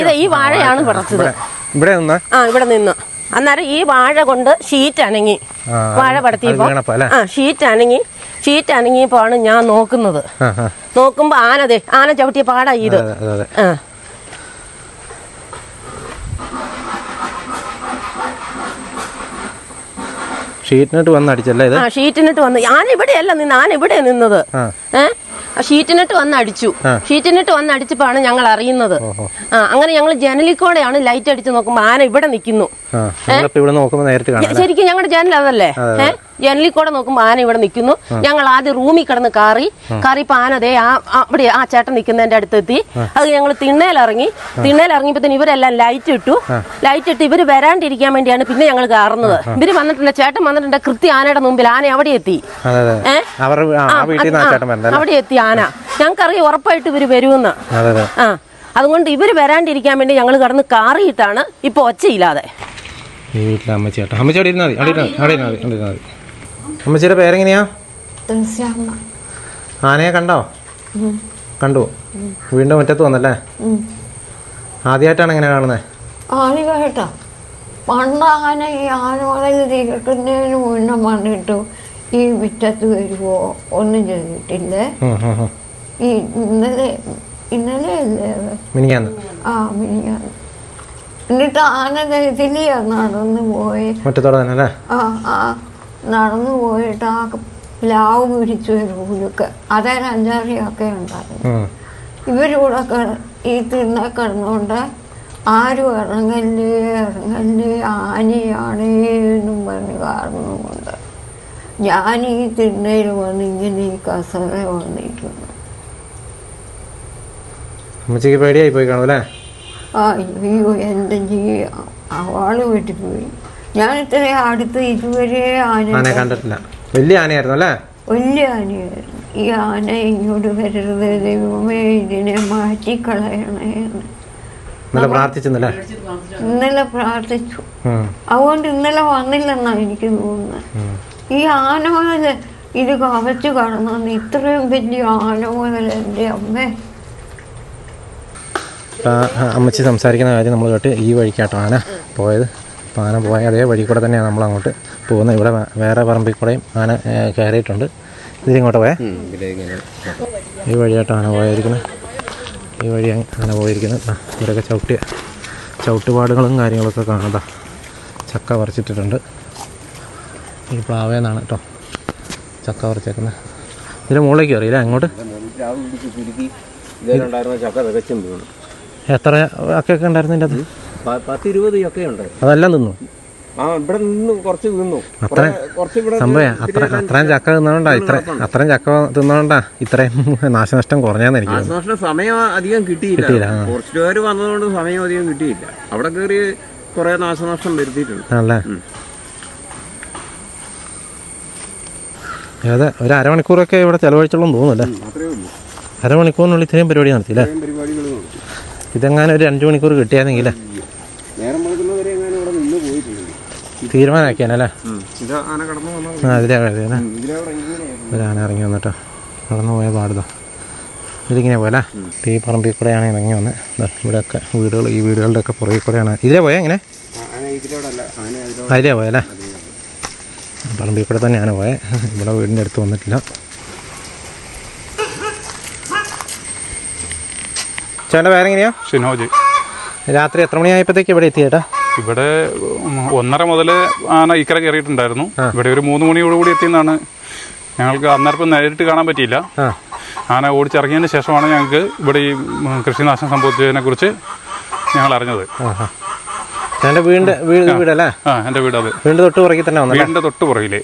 ഇത് ഈ വാഴയാണ് പറിച്ചത്. ഇവിടെ നിന്നാ? ആ ഇവിടെ നിന്ന്. അന്നേരം ഈ വാഴ കൊണ്ട് ഷീറ്റ് അനങ്ങി. വാഴ പടത്തിയപ്പോ ആ ഷീറ്റ് അനങ്ങി. ഷീറ്റ് അനങ്ങിയപ്പോ ആണ് ഞാൻ നോക്കുന്നത്. നോക്കുമ്പോ ആനതെ ആന ചവിട്ടിയ പാടാ ഇത്. ആ. ഷീറ്റിനിട്ട് വന്ന് അടിച്ചല്ലേ ഇത്? ഷീറ്റിനിട്ട് വന്ന്. ഞാൻ ഇവിടെയല്ല നിന്ന് ഞാൻ ഇവിടെ നിന്നത്. ആ. ഷീറ്റിനിട്ട് വന്ന് അടിച്ചു ഷീറ്റിനിട്ട് വന്ന് അടിച്ചപ്പോഴാണ് ഞങ്ങൾ അറിയുന്നത് ആ അങ്ങനെ ഞങ്ങൾ ജനലിക്കോടെയാണ് ലൈറ്റ് അടിച്ച് നോക്കുമ്പോൾ ആന ഇവിടെ നിൽക്കുന്നു. ശരിക്കും ഞങ്ങളുടെ ജനൽ അതല്ലേ? ഏ? ജനലിൽ കൂടെ നോക്കുമ്പോൾ ആന ഇവിടെ നിൽക്കുന്നു. ഞങ്ങൾ ആദ്യം റൂമിൽ കിടന്ന് കാറി. കാറിയപ്പോ ആന ദേ ആ അവിടെ ആ ചേട്ടൻ നിൽക്കുന്നതിന്റെ അടുത്തെത്തി. അത് ഞങ്ങൾ തിണ്ണയിലിറങ്ങി തിണ്ണയിലിറങ്ങിയപ്പോ തന്നെ ഇവരെല്ലാം ലൈറ്റ് ഇട്ടു. ലൈറ്റ് ഇട്ട് ഇവർ വരാണ്ടിരിക്കാൻ വേണ്ടിയാണ് പിന്നെ ഞങ്ങൾ കാറുന്നത് ഇവർ വന്നിട്ടുണ്ട് ചേട്ടൻ വന്നിട്ടുണ്ട്. കൃത്യ ആനയുടെ മുമ്പിൽ ആന അവിടെ എത്തി. അതെ അതെ. അവിടെ എത്തി ആന. ഞങ്ങൾക്കറിയാം ഉറപ്പായിട്ട് ഇവർ വരുമെന്ന്. അതെ അതെ. ആ. അതുകൊണ്ട് ഇവർ വരാണ്ടിരിക്കാൻ വേണ്ടി ഞങ്ങൾ കടന്ന് കാറിയിട്ടാണ് ഇപ്പൊ ഒച്ചയില്ലാതെ. വീട്ടിലെ അമ്മച്ചേട്ടാ അമ്മച്ചേട്ടാ ഇരുന്നാൽ മതി അവിടെ ഇരുന്നാൽ മതി അവിടെ ഇരുന്നാൽ മതി. അമ്മച്ചിയുടെ പേരെങ്ങനെയാ? ആനയെ കണ്ടോ? കണ്ടു. വീണ്ടും മുറ്റത്ത് വന്നല്ലേ? ആദ്യമായിട്ടാണ് എങ്ങനെ കാണുന്നത് ആദ്യമായിട്ടാ. പണ്ട് ആന ഈ ആനമലയിൽ തീർക്കുന്നതിന് മുന്നേ വന്നിട്ടു ഈ മുറ്റത്ത് വരുമോ ഒന്നും ചെയ്തിട്ടില്ലേ? ഈ ഇന്നലെ ഇന്നലെ ആ മിനിയാന്ന് എന്നിട്ട് ആന ഇതിലെയാ നടന്നു പോയി. മുറ്റത്തോടെ തന്നെ ആ ആ. നടന്നു പോയിട്ട് ആ പ്ലാവ് പിടിച്ചു ഒരു ഉലുക്ക് അതൊരു അഞ്ചാറിയൊക്കെ ഉണ്ടായിരുന്നു. ഇവരൂടെ ഇവരിവിടെ ഈ തിന്ന കിടന്നുകൊണ്ട് ആരും ഇറങ്ങല്ലേ ഇറങ്ങല്ലേ ആനയാണ് എന്നും പറഞ്ഞ് കാരണമുണ്ട് ഞാൻ ഈ തിണ്ണയിൽ വന്ന് ഇങ്ങനെ ഈ കസറ വന്നിരിക്കുന്നു. അമ്മച്ചിക്ക് പേടിയായി പോയി കാണും അല്ലേ? ആ അയ്യോ എന്റെ ജീ അവൾ വിട്ടുപോയി ഞാൻ ഇത്രയും അടുത്ത് ഇതുവരെ ആന ആനയെ കണ്ടിട്ടില്ല. വലിയ ആനയായിരുന്നു അല്ലേ? വലിയ ആനയായിരുന്നു. ഈ ആന ഇങ്ങോട്ട് വരരുത് ദൈവമേ ഇതിനെ മാറ്റിക്കളയണേ എന്ന്. ഇന്നലെ പ്രാർത്ഥിച്ചെന്നല്ലേ? ഇന്നലെ പ്രാർത്ഥിച്ചു. അതുകൊണ്ട് ഇന്നലെ വന്നില്ലെന്നാണ് എനിക്ക് തോന്നുന്നത്. ഈ ആന മുതൽ ഇത് കവച്ച് കടന്നു ഇത്രയും വലിയ ആന മുതൽ എന്റെ അമ്മേ. അമ്മച്ചി സംസാരിക്കുന്ന കാര്യം നമ്മൾ കേട്ട് ഈ വഴിക്കാട്ടോ ആന പോയത്. അപ്പോൾ ആന പോയ. അതേ വഴി കൂടെ തന്നെയാണ് നമ്മൾ അങ്ങോട്ട് പോകുന്നത്. ഇവിടെ വേറെ പറമ്പിൽ കൂടെയും ആന കയറിയിട്ടുണ്ട്. ഇതിങ്ങോട്ട് പോയേ. ഈ വഴിയായിട്ട് ആന പോയിരിക്കുന്നത്. ഈ വഴി ആന പോയിരിക്കുന്നത്. ഇവരൊക്കെ ഇവിടെയൊക്കെ ചവിട്ടിയ ചവിട്ടുപാടുകളും കാര്യങ്ങളൊക്കെ കാണാം. ചക്ക പറിച്ചിട്ടിട്ടുണ്ട്. ഈ പ്ലാവേന്നാണ് കേട്ടോ ചക്ക പറിച്ചേക്കുന്നത്. ഇതിന്റെ മുകളിലേക്ക് അറിയില്ല അങ്ങോട്ട്? എത്ര അക്കൊക്കെ ഉണ്ടായിരുന്നു ഇതിന്റെ അത് പത്ത് ഇരുപത് ചക്കയുണ്ട് അതെല്ലാം തിന്നു ആ ഇവിടെ നിന്ന് കുറച്ച് വീണു അത്ര കുറച്ച് ഇവിടെ സംഭവം അത്ര അത്രയും ചക്ക തിന്നോണ്ടാ ഇത്ര അത്രയും ചക്ക തിന്നോണ്ടാ ഇത്രയും നാശനഷ്ടം കുറഞ്ഞാന്ന് എനിക്ക് നാശനഷ്ടം സമയം അധികം കിട്ടിയില്ല. ഫോറസ്റ്റുകാർ വന്നതുകൊണ്ട് സമയം അധികം കിട്ടിയില്ല. അവിടെ കയറി കുറെ നാശനഷ്ടം വരുത്തിയിട്ടുണ്ട്. അതെ ഒരു അരമണിക്കൂറൊക്കെ ഇവിടെ ചെലവഴിച്ചോളും തോന്നുന്നല്ലേ അരമണിക്കൂറിനുള്ളിൽ ഇത്രയും പരിപാടി നടത്തിയില്ലേ ഇതെങ്ങാനും ഒരു അഞ്ചു മണിക്കൂർ കിട്ടിയാന്നെങ്കിലേ നേരം മുഴുക്കുന്നവരെ എങ്ങനെ ഇവിടെ നിന്ന് പോയിട്ടുണ്ട് തീരുമാനമാക്കിയാനല്ലേ ആ ഇതിലെ ആന ഇറങ്ങി വന്നിട്ടോ? കടന്നു പോയ പാടുതോ. ഇതിങ്ങനെ പോലെ ഈ പറമ്പിൽ കൂടെയാണ് ഇറങ്ങി വന്നത് ദാ ഇവിടെയൊക്കെ വീടുകൾ ഈ വീടുകളുടെ ഒക്കെ പുറകിൽ കൂടെയാണ്. ഇതിലേ പോയാ എങ്ങനെ അതിലേ പോയല്ലേ? പറമ്പിൽ കൂടെ തന്നെയാണ് പോയത് ഇവിടെ വീടിന്റെ അടുത്ത് വന്നിട്ടില്ല. ചേട്ടന്റെ പേരെങ്ങനെയാ? ഷിനോജ്. രാത്രി എത്ര മണിയായപ്പോഴത്തേക്ക് ഇവിടെ എത്തി ചേട്ടാ ഇവിടെ ഒന്നര മുതൽ ആന ഇക്കര കയറിയിട്ടുണ്ടായിരുന്നു. ഇവിടെ ഒരു മൂന്ന് മണിയോടുകൂടി എത്തിയെന്നാണ് ഞങ്ങൾക്ക് അന്നേരപ്പം നേരിട്ട് കാണാൻ പറ്റിയില്ല. ആന ഓടിച്ചിറങ്ങിയതിന് ശേഷമാണ് ഞങ്ങൾക്ക് ഇവിടെ ഈ കൃഷിനാശം സംഭവിച്ചതിനെ കുറിച്ച് ഞങ്ങൾ അറിഞ്ഞത്. എന്റെ ആ. വീട് വീടല്ലേ? ആ എന്റെ വീട് അത്. തൊട്ട് പുറകിൽ തന്നെ വന്നല്ലേ? വീടിന്റെ തൊട്ട് പുറകിൽ.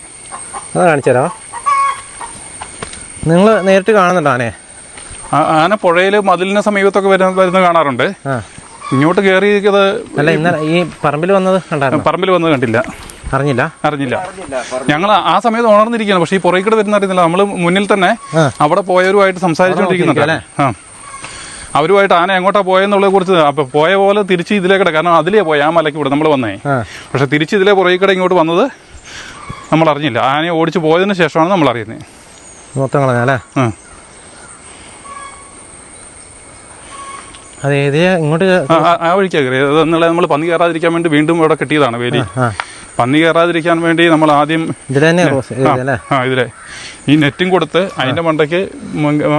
അത് കാണിച്ചു നിങ്ങൾ നേരിട്ട് കാണുന്നുണ്ടോ ആനയെ? ആന പുഴയിൽ മതിലിന് സമീപത്തൊക്കെ വരുന്ന വരുന്നത് കാണാറുണ്ട്. ഇങ്ങോട്ട് കയറിയത് അല്ല ഇന്നലെ ഈ പറമ്പിൽ വന്നത് കണ്ടായിരുന്നു? പറമ്പിൽ വന്നത് കണ്ടില്ല. അറിഞ്ഞില്ല? അറിഞ്ഞില്ല. ഞങ്ങൾ ആ സമയത്ത് ഉണർന്നിരിക്കുകയാണ്. പക്ഷെ ഈ പുറകിൽ വരുന്ന അറിയുന്നില്ല. നമ്മൾ മുന്നിൽ തന്നെ അവിടെ പോയവരുമായിട്ട് സംസാരിച്ചുകൊണ്ടിരിക്കുന്നുണ്ട്. ആ. അവരുമായിട്ട് ആന എങ്ങോട്ടാ പോയെന്നുള്ളതെ കുറിച്ച് അപ്പൊ പോയ പോലെ തിരിച്ച് ഇതിലേക്കടെ. കാരണം അതിലേ പോയി ആ മലയ്ക്ക് ഇവിടെ നമ്മൾ വന്നേ. പക്ഷെ തിരിച്ച് ഇതിലെ പുറകിക്കടെ ഇങ്ങോട്ട് വന്നത് നമ്മൾ അറിഞ്ഞില്ല ആനയെ ഓടിച്ച് പോയതിന് ശേഷമാണ് നമ്മൾ അറിയുന്നത് മൊത്തം കളഞ്ഞല്ലേ അത് ഇങ്ങോട്ട് ആ, വഴിക്കാ കയറിയത് എന്നുള്ള നമ്മൾ പന്നി കയറാതിരിക്കാൻ വേണ്ടി വീണ്ടും ഇവിടെ കെട്ടിയതാണ് വേലി. പന്നി കയറാതിരിക്കാൻ വേണ്ടി നമ്മൾ ആദ്യം ആ ഇതിലെ. ഈ നെറ്റും കൊടുത്ത് അതിന്റെ മണ്ടയ്ക്ക്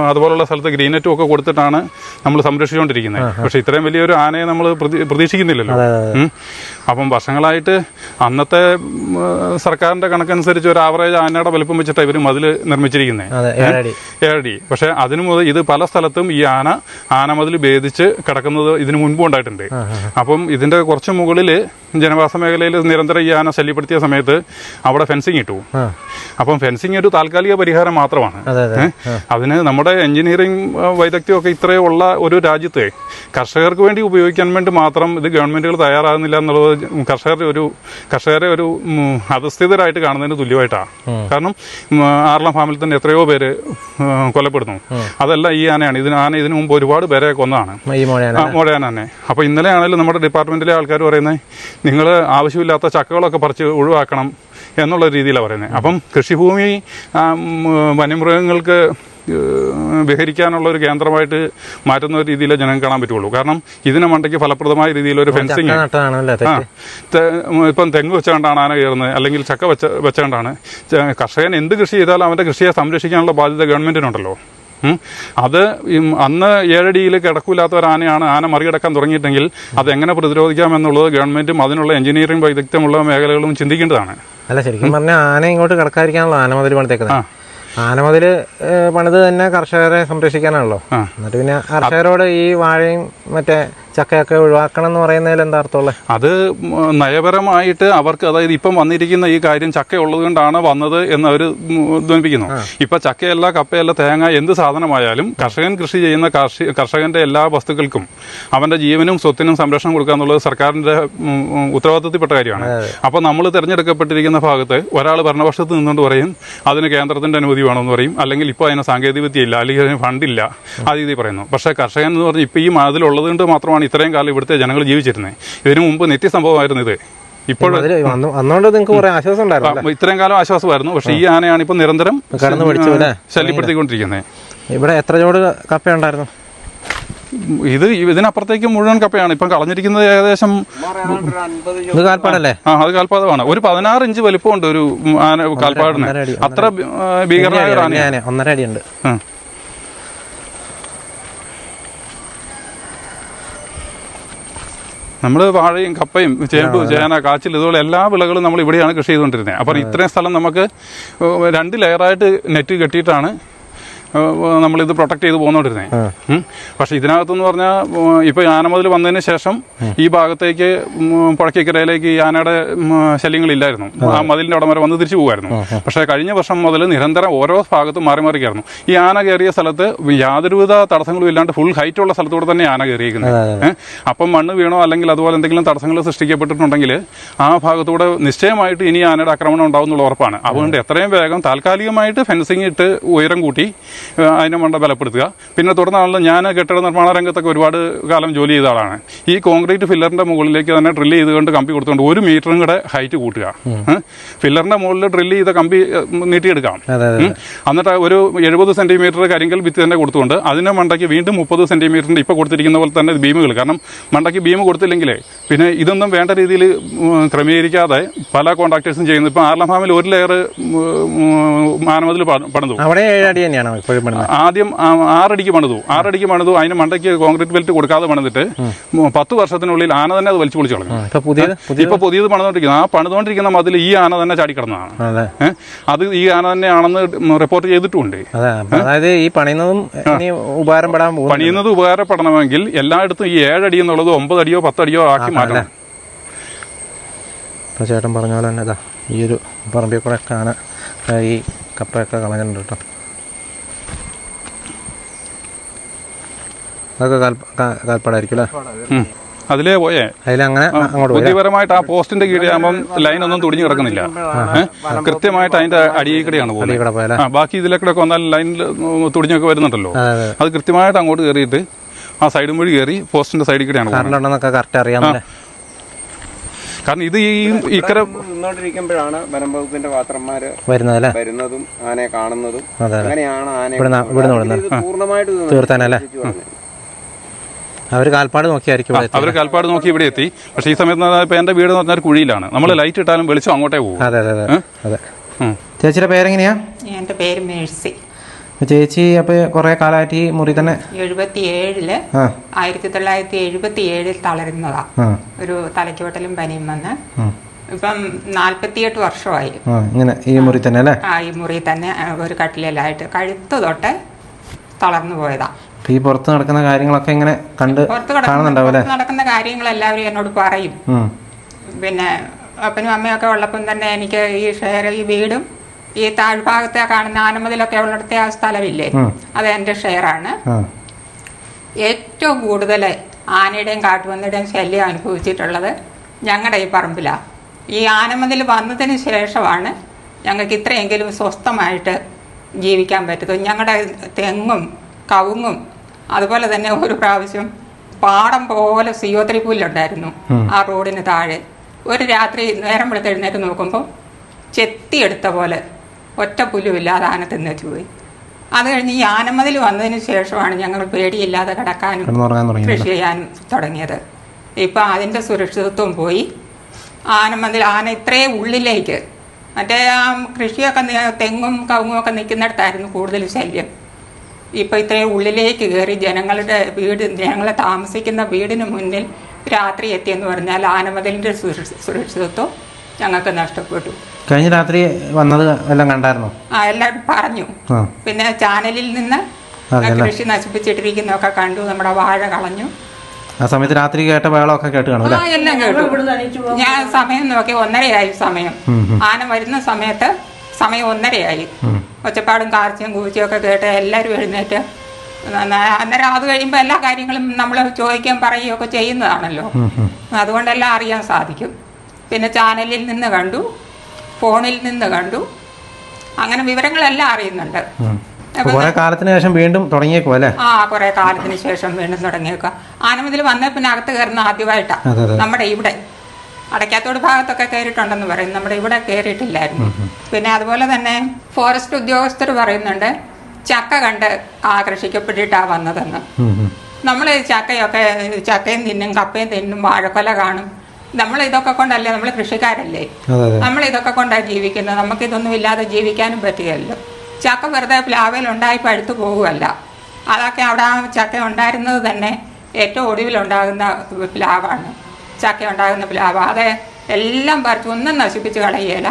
അതുപോലുള്ള സ്ഥലത്ത് ഗ്രീൻ നെറ്റും ഒക്കെ കൊടുത്തിട്ടാണ് നമ്മൾ സംരക്ഷിച്ചുകൊണ്ടിരിക്കുന്നത്. പക്ഷെ ഇത്രയും വലിയൊരു ആനയെ നമ്മൾ പ്രതീക്ഷിക്കുന്നില്ലല്ലോ. അപ്പം വർഷങ്ങളായിട്ട് അന്നത്തെ സർക്കാരിന്റെ കണക്കനുസരിച്ച് ഒരു ആവറേജ് ആനയുടെ വലുപ്പം വെച്ചിട്ടാണ് ഇവർ മതിൽ നിർമ്മിച്ചിരിക്കുന്നത് ഏഴടി. പക്ഷെ അതിനു മുതൽ ഇത് പല സ്ഥലത്തും ഈ ആന ആനമതിൽ ഭേദിച്ച് കിടക്കുന്നത് ഇതിനു മുൻപ് ഉണ്ടായിട്ടുണ്ട്. അപ്പം ഇതിന്റെ കുറച്ച് മുകളിൽ ജനവാസ മേഖലയിൽ നിരന്തരം ഈ ആന ശല്യപ്പെടുത്തിയ സമയത്ത് അവിടെ ഫെൻസിങ് ഇട്ടു. അപ്പം ഫെൻസിങ് ഒരു താൽക്കാലിക പരിഹാരം മാത്രമാണ്. അതെ അതെ. അതിന് നമ്മുടെ എഞ്ചിനീയറിംഗ് വൈദഗ്ധ്യം ഒക്കെ ഇത്രയും ഉള്ള ഒരു രാജ്യത്തെ കർഷകർക്ക് വേണ്ടി ഉപയോഗിക്കാൻ വേണ്ടി മാത്രം ഇത് ഗവൺമെന്റുകൾ തയ്യാറാകുന്നില്ല എന്നുള്ളത് കർഷകരുടെ ഒരു കർഷകരെ ഒരു അധസ്ഥിതരായിട്ട് കാണുന്നതിന് തുല്യമായിട്ടാണ് കാരണം ഉം, ആറളം ഫാമിൽ തന്നെ എത്രയോ പേര് കൊല്ലപ്പെടുന്നു അതല്ല ഈ ആനയാണ്. ഇതിന് ആന ഇതിനു മുമ്പ് ഒരുപാട് പേരെ കൊന്നതാണ് ഈ മോഴയാണ് ആ, മോഴയാന അപ്പൊ ഇന്നലെ ആണെങ്കിലും നമ്മുടെ ഡിപ്പാർട്ട്മെന്റിലെ ആൾക്കാർ പറയുന്നത് നിങ്ങൾ ആവശ്യമില്ലാത്ത ചക്കകളൊക്കെ പറിച്ച് ഒഴിവാക്കണം എന്നുള്ള രീതിയിലാണ് പറയുന്നത് അപ്പം കൃഷിഭൂമി വന്യമൃഗങ്ങൾക്ക് വിഹരിക്കാനുള്ള ഒരു കേന്ദ്രമായിട്ട് മാറ്റുന്ന ഒരു രീതിയിലേ ജനങ്ങൾക്ക് കാണാൻ പറ്റുള്ളൂ. കാരണം ഇതിനെ മണ്ടയ്ക്ക് ഫലപ്രദമായ രീതിയിൽ ഒരു ഫെൻസിങ് ഇപ്പം തെങ്ങ് വെച്ചുകൊണ്ടാണ് ആന കയറുന്നത്. അല്ലെങ്കിൽ ചക്ക വെച്ച വെച്ചുകൊണ്ടാണ്. കർഷകൻ എന്ത് കൃഷി ചെയ്താലും അവന്റെ കൃഷിയെ സംരക്ഷിക്കാനുള്ള ബാധ്യത ഗവൺമെന്റിനുണ്ടല്ലോ. അത് അന്ന് ഏഴടിയിൽ കിടക്കൂലാത്ത ഒരു ആനയാണ് ആന മറികടക്കാൻ തുടങ്ങിയിട്ടെങ്കിൽ അത് എങ്ങനെ പ്രതിരോധിക്കാം എന്നുള്ളത് ഗവൺമെന്റും അതിനുള്ള എഞ്ചിനീയറിംഗ് വൈദഗ്ധ്യമുള്ള മേഖലകളും ചിന്തിക്കേണ്ടതാണ് അല്ല ശരിക്കും പറഞ്ഞാൽ ആന ഇങ്ങോട്ട് കിടക്കാതിരിക്കാണല്ലോ ആനമതിൽ ആ. ആനമതിൽ പണിത് തന്നെ കർഷകരെ സംരക്ഷിക്കാനാണല്ലോ. എന്നിട്ട് പിന്നെ കർഷകരോട് ഈ വാഴയും മറ്റേ ചക്കയൊക്കെ ഒഴിവാക്കണം എന്ന് പറയുന്നതിൽ എന്താ അർത്ഥമുള്ളത് അത് നയപരമായിട്ട് അവർക്ക് അതായത് ഇപ്പം വന്നിരിക്കുന്ന ഈ കാര്യം ചക്ക ഉള്ളത് കൊണ്ടാണ് വന്നത് എന്ന് അവർ ധ്വനിപ്പിക്കുന്നു. ഇപ്പൊ ചക്കയല്ല കപ്പയല്ല തേങ്ങ എന്ത് സാധനമായാലും കർഷകൻ കൃഷി ചെയ്യുന്ന കർഷി കർഷകന്റെ എല്ലാ വസ്തുക്കൾക്കും അവന്റെ ജീവനും സ്വത്തിനും സംരക്ഷണം കൊടുക്കുക എന്നുള്ളത് സർക്കാരിന്റെ ഉത്തരവാദിത്തത്തിൽപ്പെട്ട കാര്യമാണ്. അപ്പൊ നമ്മൾ തിരഞ്ഞെടുക്കപ്പെട്ടിരിക്കുന്ന ഭാഗത്ത് ഒരാൾ ഭരണപക്ഷത്ത് നിന്നുകൊണ്ട് പറയും അതിന് കേന്ദ്രത്തിന്റെ അനുമതി വേണമെന്ന് പറയും അല്ലെങ്കിൽ ഇപ്പോൾ അതിന് സാങ്കേതിക വിദ്യ ഇല്ല അല്ലെങ്കിൽ അതിന് ഫണ്ടില്ല ആ രീതിയിൽ പറയുന്നു. പക്ഷേ കർഷകൻ എന്ന് പറഞ്ഞാൽ ഇപ്പോൾ ഈ അതിലുള്ളത് കൊണ്ട് മാത്രമാണ് ഇത്രയും കാലം ഇവിടുത്തെ ജനങ്ങൾ ജീവിച്ചിരുന്നത് ഇതിനു മുമ്പ് നിത്യസംഭവമായിരുന്നു ഇത്. ഇപ്പോൾ ഇത്രയും കാലം ആശ്വാസമായിരുന്നു. പക്ഷേ ഈ ആനയാണ് ഇപ്പൊ നിരന്തരം ശല്യപ്പെടുത്തിക്കൊണ്ടിരിക്കുന്നത് ഇവിടെ എത്ര ചോട് കപ്പ ഉണ്ടായിരുന്നു? ഇത് ഇതിനപ്പുറത്തേക്ക് മുഴുവൻ കപ്പയാണ്. ഇപ്പം കളഞ്ഞിരിക്കുന്നത് ഏകദേശം കാൽപ്പാടല്ലേ? ആ അത് കാൽപാദമാണ് ഒരു പതിനാറ് ഇഞ്ച് വലിപ്പമുണ്ട് ഒരു ആന കാൽപ്പാടിന്. അത്ര ഭീകരമായ ഒന്നര അടി ഉണ്ട് ആ. നമ്മൾ വാഴയും കപ്പയും ചേമ്പ് ചേന കാച്ചിൽ ഇതുപോലെ എല്ലാ വിളകളും നമ്മൾ ഇവിടെയാണ് കൃഷി ചെയ്തുകൊണ്ടിരുന്നത്. അപ്പം ഇത്രയും സ്ഥലം നമുക്ക് രണ്ട് ലെയറായിട്ട് നെറ്റ് കെട്ടിയിട്ടാണ് നമ്മളിത് പ്രൊട്ടക്ട് ചെയ്ത് പോന്നോണ്ടിരുന്നേ. പക്ഷെ ഇതിനകത്തെന്ന് പറഞ്ഞാൽ ഇപ്പൊ ആനമുതൽ വന്നതിന് ശേഷം ഈ ഭാഗത്തേക്ക് പുഴക്കിക്കരയിലേക്ക് ഈ ആനയുടെ ശല്യങ്ങളില്ലായിരുന്നു. ആ. മതിലിന്റെ അവിടെ വരെ വന്ന് തിരിച്ചു പോകുമായിരുന്നു പക്ഷെ കഴിഞ്ഞ വർഷം മുതൽ നിരന്തരം ഓരോ ഭാഗത്തും മാറി മാറി കയറുന്നു ഈ ആന കയറിയ സ്ഥലത്ത് യാതൊരുവിധ തടസ്സങ്ങളും ഇല്ലാണ്ട് ഫുൾ ഹൈറ്റ് ഉള്ള സ്ഥലത്തൂടെ തന്നെ ആന കയറിയിരിക്കുന്നത് അപ്പം മണ്ണ് വീണോ അല്ലെങ്കിൽ അതുപോലെ എന്തെങ്കിലും തടസ്സങ്ങൾ സൃഷ്ടിക്കപ്പെട്ടിട്ടുണ്ടെങ്കിൽ ആ ഭാഗത്തൂടെ നിശ്ചയമായിട്ട് ഇനി ആനയുടെ ആക്രമണം ഉണ്ടാവും എന്നുള്ള ഉറപ്പാണ്. അതുകൊണ്ട് എത്രയും വേഗം താൽക്കാലികമായിട്ട് ഫെൻസിങ് ഇട്ട് ഉയരം കൂട്ടി അതിനെ വേണ്ട ബലപ്പെടുത്തുക. പിന്നെ തുടർന്നാണല്ലോ ഞാൻ കെട്ടിട നിർമ്മാണ രംഗത്തൊക്കെ ഒരുപാട് കാലം ജോലി ചെയ്ത ആളാണ്. ഈ കോൺക്രീറ്റ് ഫില്ലറിന്റെ മുകളിലേക്ക് തന്നെ ഡ്രില്ല് ചെയ്തുകൊണ്ട് കമ്പി കൊടുത്തുകൊണ്ട് ഒരു മീറ്ററും കൂടെ ഹൈറ്റ് കൂട്ടുക. ഫില്ലറിന്റെ മുകളിൽ ഡ്രില്ല് ചെയ്ത കമ്പി നീട്ടിയെടുക്കാം. എന്നിട്ട് ഒരു എഴുപത് സെന്റിമീറ്റർ കരിങ്കൽ ഭിത്തി തന്നെ കൊടുത്തുകൊണ്ട് അതിനെ മണ്ടയ്ക്ക് വീണ്ടും മുപ്പത് സെന്റിമീറ്ററിന്റെ ഇപ്പൊ കൊടുത്തിരിക്കുന്ന പോലെ തന്നെ ബീമുകൾ. കാരണം മണ്ടയ്ക്ക് ബീം കൊടുത്തില്ലെങ്കിൽ പിന്നെ ഇതൊന്നും വേണ്ട രീതിയിൽ ക്രമീകരിക്കാതെ പല കോൺട്രാക്ടേഴ്സും ചെയ്യുന്നു. ഇപ്പൊ ആർലം ഫാമിൽ ഒരു ലെയർ മാനവതിൽ പണിതു. അവിടെ ഏഴടി തന്നെയാണോ? ആദ്യം ആറടിക്ക് പണിതു ആറടിക്ക് പണിതു അതിന് മണ്ടയ്ക്ക് കോൺക്രീറ്റ് ബെൽറ്റ് കൊടുക്കാതെ പണിതിട്ട് പത്ത് വർഷത്തിനുള്ളിൽ ആന തന്നെ അത് വലിച്ചു പൊളിച്ചു കളഞ്ഞു. ഇപ്പൊ പുതിയത്? പുതിയ പുതിയത്? പണിതുകൊണ്ടിരിക്കുന്നു ആ പണിതുകൊണ്ടിരിക്കുന്ന മതിൽ ഈ ആന തന്നെ ചാടിക്കിടന്നതാണ് അതെ. ഈ ആന തന്നെയാണെന്ന് റിപ്പോർട്ട് ചെയ്തിട്ടുണ്ട്. അതെ അതായത് ഈ പണിയുന്നതും ഉപകാരപ്പെടാൻ ഉപകാരപ്പെടണമെങ്കിൽ എല്ലായിടത്തും ഈ ഏഴടി എന്നുള്ളത് ഒമ്പതടിയോ പത്തടിയോ ആക്കി മാറ്റണം. ചേട്ടൻ പറഞ്ഞ പോലെ തന്നെ ഇതാ ഈ ഒരു പറമ്പിൽ കൂടെ കാണാൻ ഈ കപ്പയൊക്കെ കളഞ്ഞിട്ടുണ്ട് കേട്ടോ. അതൊക്കെ കാൽ കാൽപ്പാടായിരിക്കും അല്ലേ? അതിലേ പോയേ? അതിലങ്ങനെ അങ്ങോട്ട് പോയി ബുദ്ധിപരമായിട്ട് ആ പോസ്റ്റിന്റെ കീഴിലാകുമ്പം ലൈൻ ഒന്നും തുടിഞ്ഞു കിടക്കുന്നില്ല. കൃത്യമായിട്ട് അതിന്റെ അടിയിൽ കൂടെയാണ് പോകുന്നത്. ബാക്കി ഇതിലേക്കൂടെ ഒക്കെ വന്നാൽ ലൈനിൽ തുടിഞ്ഞൊക്കെ വരുന്നുണ്ടല്ലോ. അതെ കൃത്യമായിട്ട് അങ്ങോട്ട് കയറിയിട്ട് ആ സൈഡും വഴി കയറി പോസ്റ്റിന്റെ സൈഡിൽ കൂടെയാണ് കറക്റ്റ് അറിയാമല്ലേ? കാരണം ഇത് ഈ ഇക്കര നിന്നോണ്ടിരിക്കുമ്പോഴാണ് വനം വകുപ്പിന്റെ പാത്രന്മാര് വരുന്നതല്ലേ? വരുന്നതും ആനയെ കാണുന്നതും അങ്ങനെയാണ് ആനയെ പൂർണമായിട്ട് തീർത്താനല്ലേ. അവർ കാൽപ്പാട് നോക്കിയായിരിക്കും അവർ. കാൽപ്പാട് നോക്കി ഇവിടെ എത്തി. പക്ഷെ ഈ സമയത്ത് ഇപ്പൊ എന്റെ വീട് എന്ന് പറഞ്ഞാൽ കുഴിയിലാണ്. നമ്മൾ ലൈറ്റ് ഇട്ടാലും വെളിച്ചം അങ്ങോട്ടേ പോകും. അതെ അതെ അതെ? അതെ. ചേച്ചിയുടെ പേരെങ്ങനെയാ? എന്റെ പേര് മേഴ്സി. ചേച്ചി അപ്പൊ കുറെ കാലമായിട്ട് ഈ മുറി തന്നെ എഴുപത്തി ഏഴിൽ ആയിരത്തി തൊള്ളായിരത്തി എഴുപത്തി ഏഴിൽ തളരുന്നതാ ഒരു തലച്ചോട്ടലും പനിയും വന്ന്. ഇപ്പം നാല്പത്തിയെട്ട് വർഷമായി. ഇങ്ങനെ ഈ മുറി തന്നെ അല്ലേ? ആ ഈ മുറി തന്നെ ഒരു കട്ടിലായിട്ട് കഴുത്ത് തൊട്ട് തളർന്നു പോയതാ. ഈ പുറത്ത് നടക്കുന്ന കാര്യങ്ങളൊക്കെ ഇങ്ങനെ കണ്ട് കാണുന്നുണ്ടാവും അല്ലേ? നടക്കുന്ന കാര്യങ്ങൾ എല്ലാവരും എന്നോട് പറയും. പിന്നെ അപ്പനും അമ്മയൊക്കെ ഉള്ളപ്പം തന്നെ എനിക്ക് ഈ ഷെയർ ഈ വീടും ഈ താഴ്ഭാഗത്തെ കാണുന്ന ആനമതിലൊക്കെ ഉള്ളിടത്തെ ആ സ്ഥലമില്ലേ? അത് എന്റെ ഷെയറാണ്. ഏറ്റവും കൂടുതൽ ആനയുടെയും കാട്ടുപന്നിയുടെയും ശല്യം അനുഭവിച്ചിട്ടുള്ളത് ഞങ്ങളുടെ ഈ പറമ്പിലാണ് ഈ ആനമതിൽ വന്നതിന് ശേഷമാണ് ഞങ്ങൾക്ക് ഇത്രയെങ്കിലും സ്വസ്ഥമായിട്ട് ജീവിക്കാൻ പറ്റുന്നത്. ഞങ്ങളുടെ തെങ്ങും കവുങ്ങും അതുപോലെ തന്നെ ഒരു പ്രാവശ്യം പാടം പോലെ സിയോത്രി പുല്ലുണ്ടായിരുന്നു ആ റോഡിന് താഴെ. ഒരു രാത്രി നേരം വെളുത്ത് എഴുന്നേറ്റ് നോക്കുമ്പോൾ ചെത്തിയെടുത്ത പോലെ ഒറ്റ പുല്ലുമില്ലാതെ ആന തിന്നേച്ചു പോയി. അത് കഴിഞ്ഞ് ഈ ആനമതിൽ വന്നതിന് ശേഷമാണ് ഞങ്ങൾ പേടിയില്ലാതെ കിടക്കാനും കൃഷി ചെയ്യാനും തുടങ്ങിയത്. ഇപ്പം അതിന്റെ സുരക്ഷിതത്വം പോയി. ആനമതിൽ ആന ഇത്രയും ഉള്ളിലേക്ക് മറ്റേ ആ കൃഷിയൊക്കെ തെങ്ങും കവുങ്ങും ഒക്കെ നിൽക്കുന്നിടത്തായിരുന്നു കൂടുതൽ ശല്യം. ഇപ്പം ഇത്രയും ഉള്ളിലേക്ക് കയറി ജനങ്ങളുടെ വീട് ഞങ്ങൾ താമസിക്കുന്ന വീടിന് മുന്നിൽ രാത്രി എത്തിയെന്ന് പറഞ്ഞാൽ ആനമതിലിന്റെ സുരക്ഷ- സുരക്ഷിതത്വം ഞങ്ങൾക്ക് നഷ്ടപ്പെട്ടു. കഴിഞ്ഞ രാത്രി വന്നത് എല്ലാം കണ്ടായിരുന്നു? ആ എല്ലാം പറഞ്ഞു. പിന്നെ ചാനലിൽ നിന്ന്? കൃഷി നശിപ്പിച്ചിട്ടിരിക്കുന്നതൊക്കെ കണ്ടു നമ്മുടെ വാഴ കളഞ്ഞു. ആ സമയത്ത് രാത്രി കേട്ട ബഹളമൊക്കെ കേട്ട് കാണും ആ എല്ലാം കേട്ടു. ഞാൻ സമയം നോക്കി ഒന്നരയായി സമയം. ആന വരുന്ന സമയത്ത് സമയം ഒന്നരയായി. ഒച്ചപ്പാടും കാർച്ചയും കൂച്ചയും ഒക്കെ കേട്ട് എല്ലാവരും എഴുന്നേറ്റ് അന്നേരം അത് കഴിയുമ്പോൾ എല്ലാ കാര്യങ്ങളും നമ്മൾ ചോദിക്കുകയും പറയുകയൊക്കെ ചെയ്യുന്നതാണല്ലോ. അതുകൊണ്ടെല്ലാം അറിയാൻ സാധിക്കും. പിന്നെ ചാനലിൽ നിന്ന് കണ്ടു ഫോണിൽ നിന്ന് കണ്ടു അങ്ങനെ വിവരങ്ങളെല്ലാം അറിയുന്നുണ്ട്. കുറെ കാലത്തിന് ശേഷം വീണ്ടും തുടങ്ങിയേക്കും അല്ലേ? ആ കുറെ കാലത്തിന് ശേഷം വീണ്ടും തുടങ്ങിയേക്കുക ആനമുതിൽ വന്ന പിന്നെ അകത്ത് കയറുന്ന ആദ്യമായിട്ടാ അതെ, അതെ. നമ്മുടെ ഇവിടെ. അടയ്ക്കാത്തോട് ഭാഗത്തൊക്കെ കയറിയിട്ടുണ്ടെന്ന് പറയും. നമ്മുടെ ഇവിടെ കയറിയിട്ടില്ലായിരുന്നു. പിന്നെ അതുപോലെ തന്നെ ഫോറസ്റ്റ് ഉദ്യോഗസ്ഥർ പറയുന്നുണ്ട് ചക്ക കണ്ട് ആകർഷിക്കപ്പെട്ടിട്ടാ വന്നതെന്ന്. നമ്മൾ ചക്കയൊക്കെ ചക്കയും തിന്നും കപ്പയും തിന്നും വാഴക്കൊല കാണും. നമ്മൾ ഇതൊക്കെ കൊണ്ടല്ലേ നമ്മൾ കൃഷിക്കാരല്ലേ? നമ്മൾ ഇതൊക്കെ കൊണ്ടാണ് ജീവിക്കുന്നത്? നമുക്ക് ഇതൊന്നും ഇല്ലാതെ ജീവിക്കാനും പറ്റുകയല്ലോ. ചക്ക വെറുതെ പ്ലാവിൽ ഉണ്ടായി പഴുത്തു പോകുമല്ല അതൊക്കെ അവിടെ ആ ചക്ക ഉണ്ടായിരുന്നത് തന്നെ ഏറ്റവും ഒടുവിലുണ്ടാകുന്ന പ്ലാവാണ്. ചക്ക ഉണ്ടാകുന്ന പ്ലാവ് അത് എല്ലാം പറിച്ച് ഒന്നും നശിപ്പിച്ച് കളയുകയില്ല.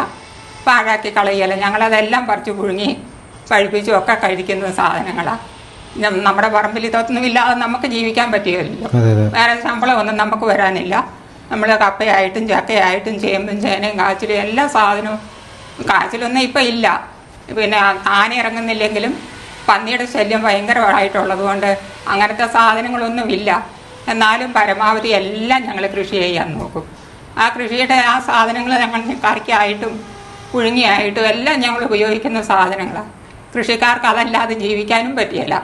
പാഴാക്കി കളയുകയില്ല. ഞങ്ങളതെല്ലാം പറിച്ച് പുഴുങ്ങി പഴുപ്പിച്ചും ഒക്കെ കഴിക്കുന്ന സാധനങ്ങളാണ് നമ്മുടെ പറമ്പിൽ ഇതൊന്നും ഇല്ലാതെ നമുക്ക് ജീവിക്കാൻ പറ്റുകയില്ലല്ലോ. വേറെ ശമ്പളം ഒന്നും നമുക്ക് വരാനില്ല. നമ്മൾ കപ്പയായിട്ടും ചക്കയായിട്ടും ചേമ്പും ചേനയും കാച്ചിലും എല്ലാ സാധനവും കാച്ചിലൊന്നും ഇപ്പം ഇല്ല. പിന്നെ ആന ഇറങ്ങുന്നില്ലെങ്കിലും പന്നിയുടെ ശല്യം ഭയങ്കരമായിട്ടുള്ളത് കൊണ്ട് അങ്ങനത്തെ സാധനങ്ങളൊന്നും ഇല്ല എന്നാലും പരമാവധി എല്ലാം ഞങ്ങൾ കൃഷി ചെയ്യാൻ നോക്കും. ആ കൃഷിയുടെ ആ സാധനങ്ങൾ ഞങ്ങൾ കറിക്കായിട്ടും പുഴുങ്ങിയായിട്ടും എല്ലാം ഞങ്ങൾ ഉപയോഗിക്കുന്ന സാധനങ്ങളാണ് കൃഷിക്കാർക്ക് അതല്ലാതെ ജീവിക്കാനും പറ്റിയല്ല.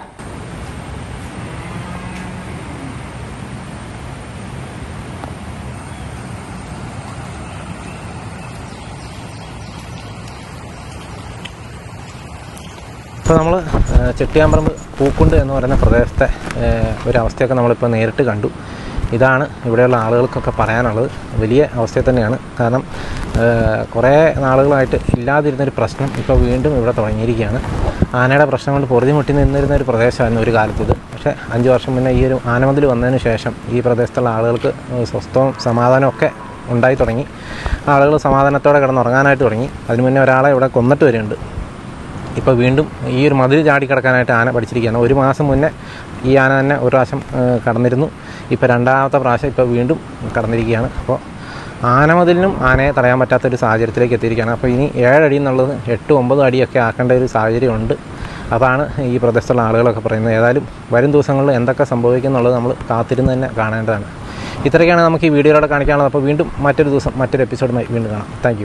ഇപ്പോൾ നമ്മൾ ചെട്ടിയാമ്പറമ്പ് പൂക്കുണ്ട് എന്ന് പറയുന്ന പ്രദേശത്തെ ഒരു ഒരവസ്ഥയൊക്കെ നമ്മളിപ്പോൾ നേരിട്ട് കണ്ടു. ഇതാണ് ഇവിടെയുള്ള ആളുകൾക്കൊക്കെ പറയാനുള്ളത്. വലിയ അവസ്ഥയിൽ തന്നെയാണ്. കാരണം കുറേ നാളുകളായിട്ട് ഇല്ലാതിരുന്നൊരു പ്രശ്നം ഇപ്പോൾ വീണ്ടും ഇവിടെ തുടങ്ങിയിരിക്കുകയാണ്. ആനയുടെ പ്രശ്നം കൊണ്ട് പൊറുതിമുട്ടി നിന്നിരുന്ന ഒരു പ്രദേശമായിരുന്നു ഒരു കാലത്ത് ഇത്. പക്ഷേ അഞ്ച് വർഷം മുന്നേ ഈ ഒരു ആനമതിൽ വന്നതിന് ശേഷം ഈ പ്രദേശത്തുള്ള ആളുകൾക്ക് സ്വസ്ഥവും സമാധാനവും ഒക്കെ ഉണ്ടായി തുടങ്ങി. ആളുകൾ സമാധാനത്തോടെ കിടന്നുറങ്ങാനായിട്ട് തുടങ്ങി. അതിന് മുന്നേ ഒരാളെ ഇവിടെ കൊന്നിട്ട് വരുന്നുണ്ട് ഇപ്പോൾ വീണ്ടും ഈ ഒരു മതിൽ ചാടി കിടക്കാനായിട്ട് ആന പഠിച്ചിരിക്കുകയാണ്. ഒരു മാസം മുന്നേ ഈ ആന തന്നെ ഒരു പ്രാവശ്യം കടന്നിരുന്നു. ഇപ്പോൾ രണ്ടാമത്തെ പ്രാവശ്യം ഇപ്പോൾ വീണ്ടും കടന്നിരിക്കുകയാണ്. അപ്പോൾ ആനമതിലിനും ആനയെ തടയാൻ പറ്റാത്തൊരു സാഹചര്യത്തിലേക്ക് എത്തിയിരിക്കുകയാണ്. അപ്പോൾ ഇനി ഏഴടി എന്നുള്ളത് എട്ട് ഒമ്പത് അടിയൊക്കെ ആക്കേണ്ട ഒരു സാഹചര്യമുണ്ട്. അതാണ് ഈ പ്രദേശത്തുള്ള ആളുകളൊക്കെ പറയുന്നത്. ഏതായാലും വരും ദിവസങ്ങളിൽ എന്തൊക്കെ സംഭവിക്കും എന്നുള്ളത് നമ്മൾ കാത്തിരുന്ന് തന്നെ കാണേണ്ടതാണ്. ഇത്രയൊക്കെയാണ് നമുക്ക് ഈ വീഡിയോയിലൂടെ കാണിക്കാനുള്ളത്. അപ്പോൾ വീണ്ടും മറ്റൊരു ദിവസം മറ്റൊരു എപ്പിസോഡുമായി വീണ്ടും കാണാം. താങ്ക്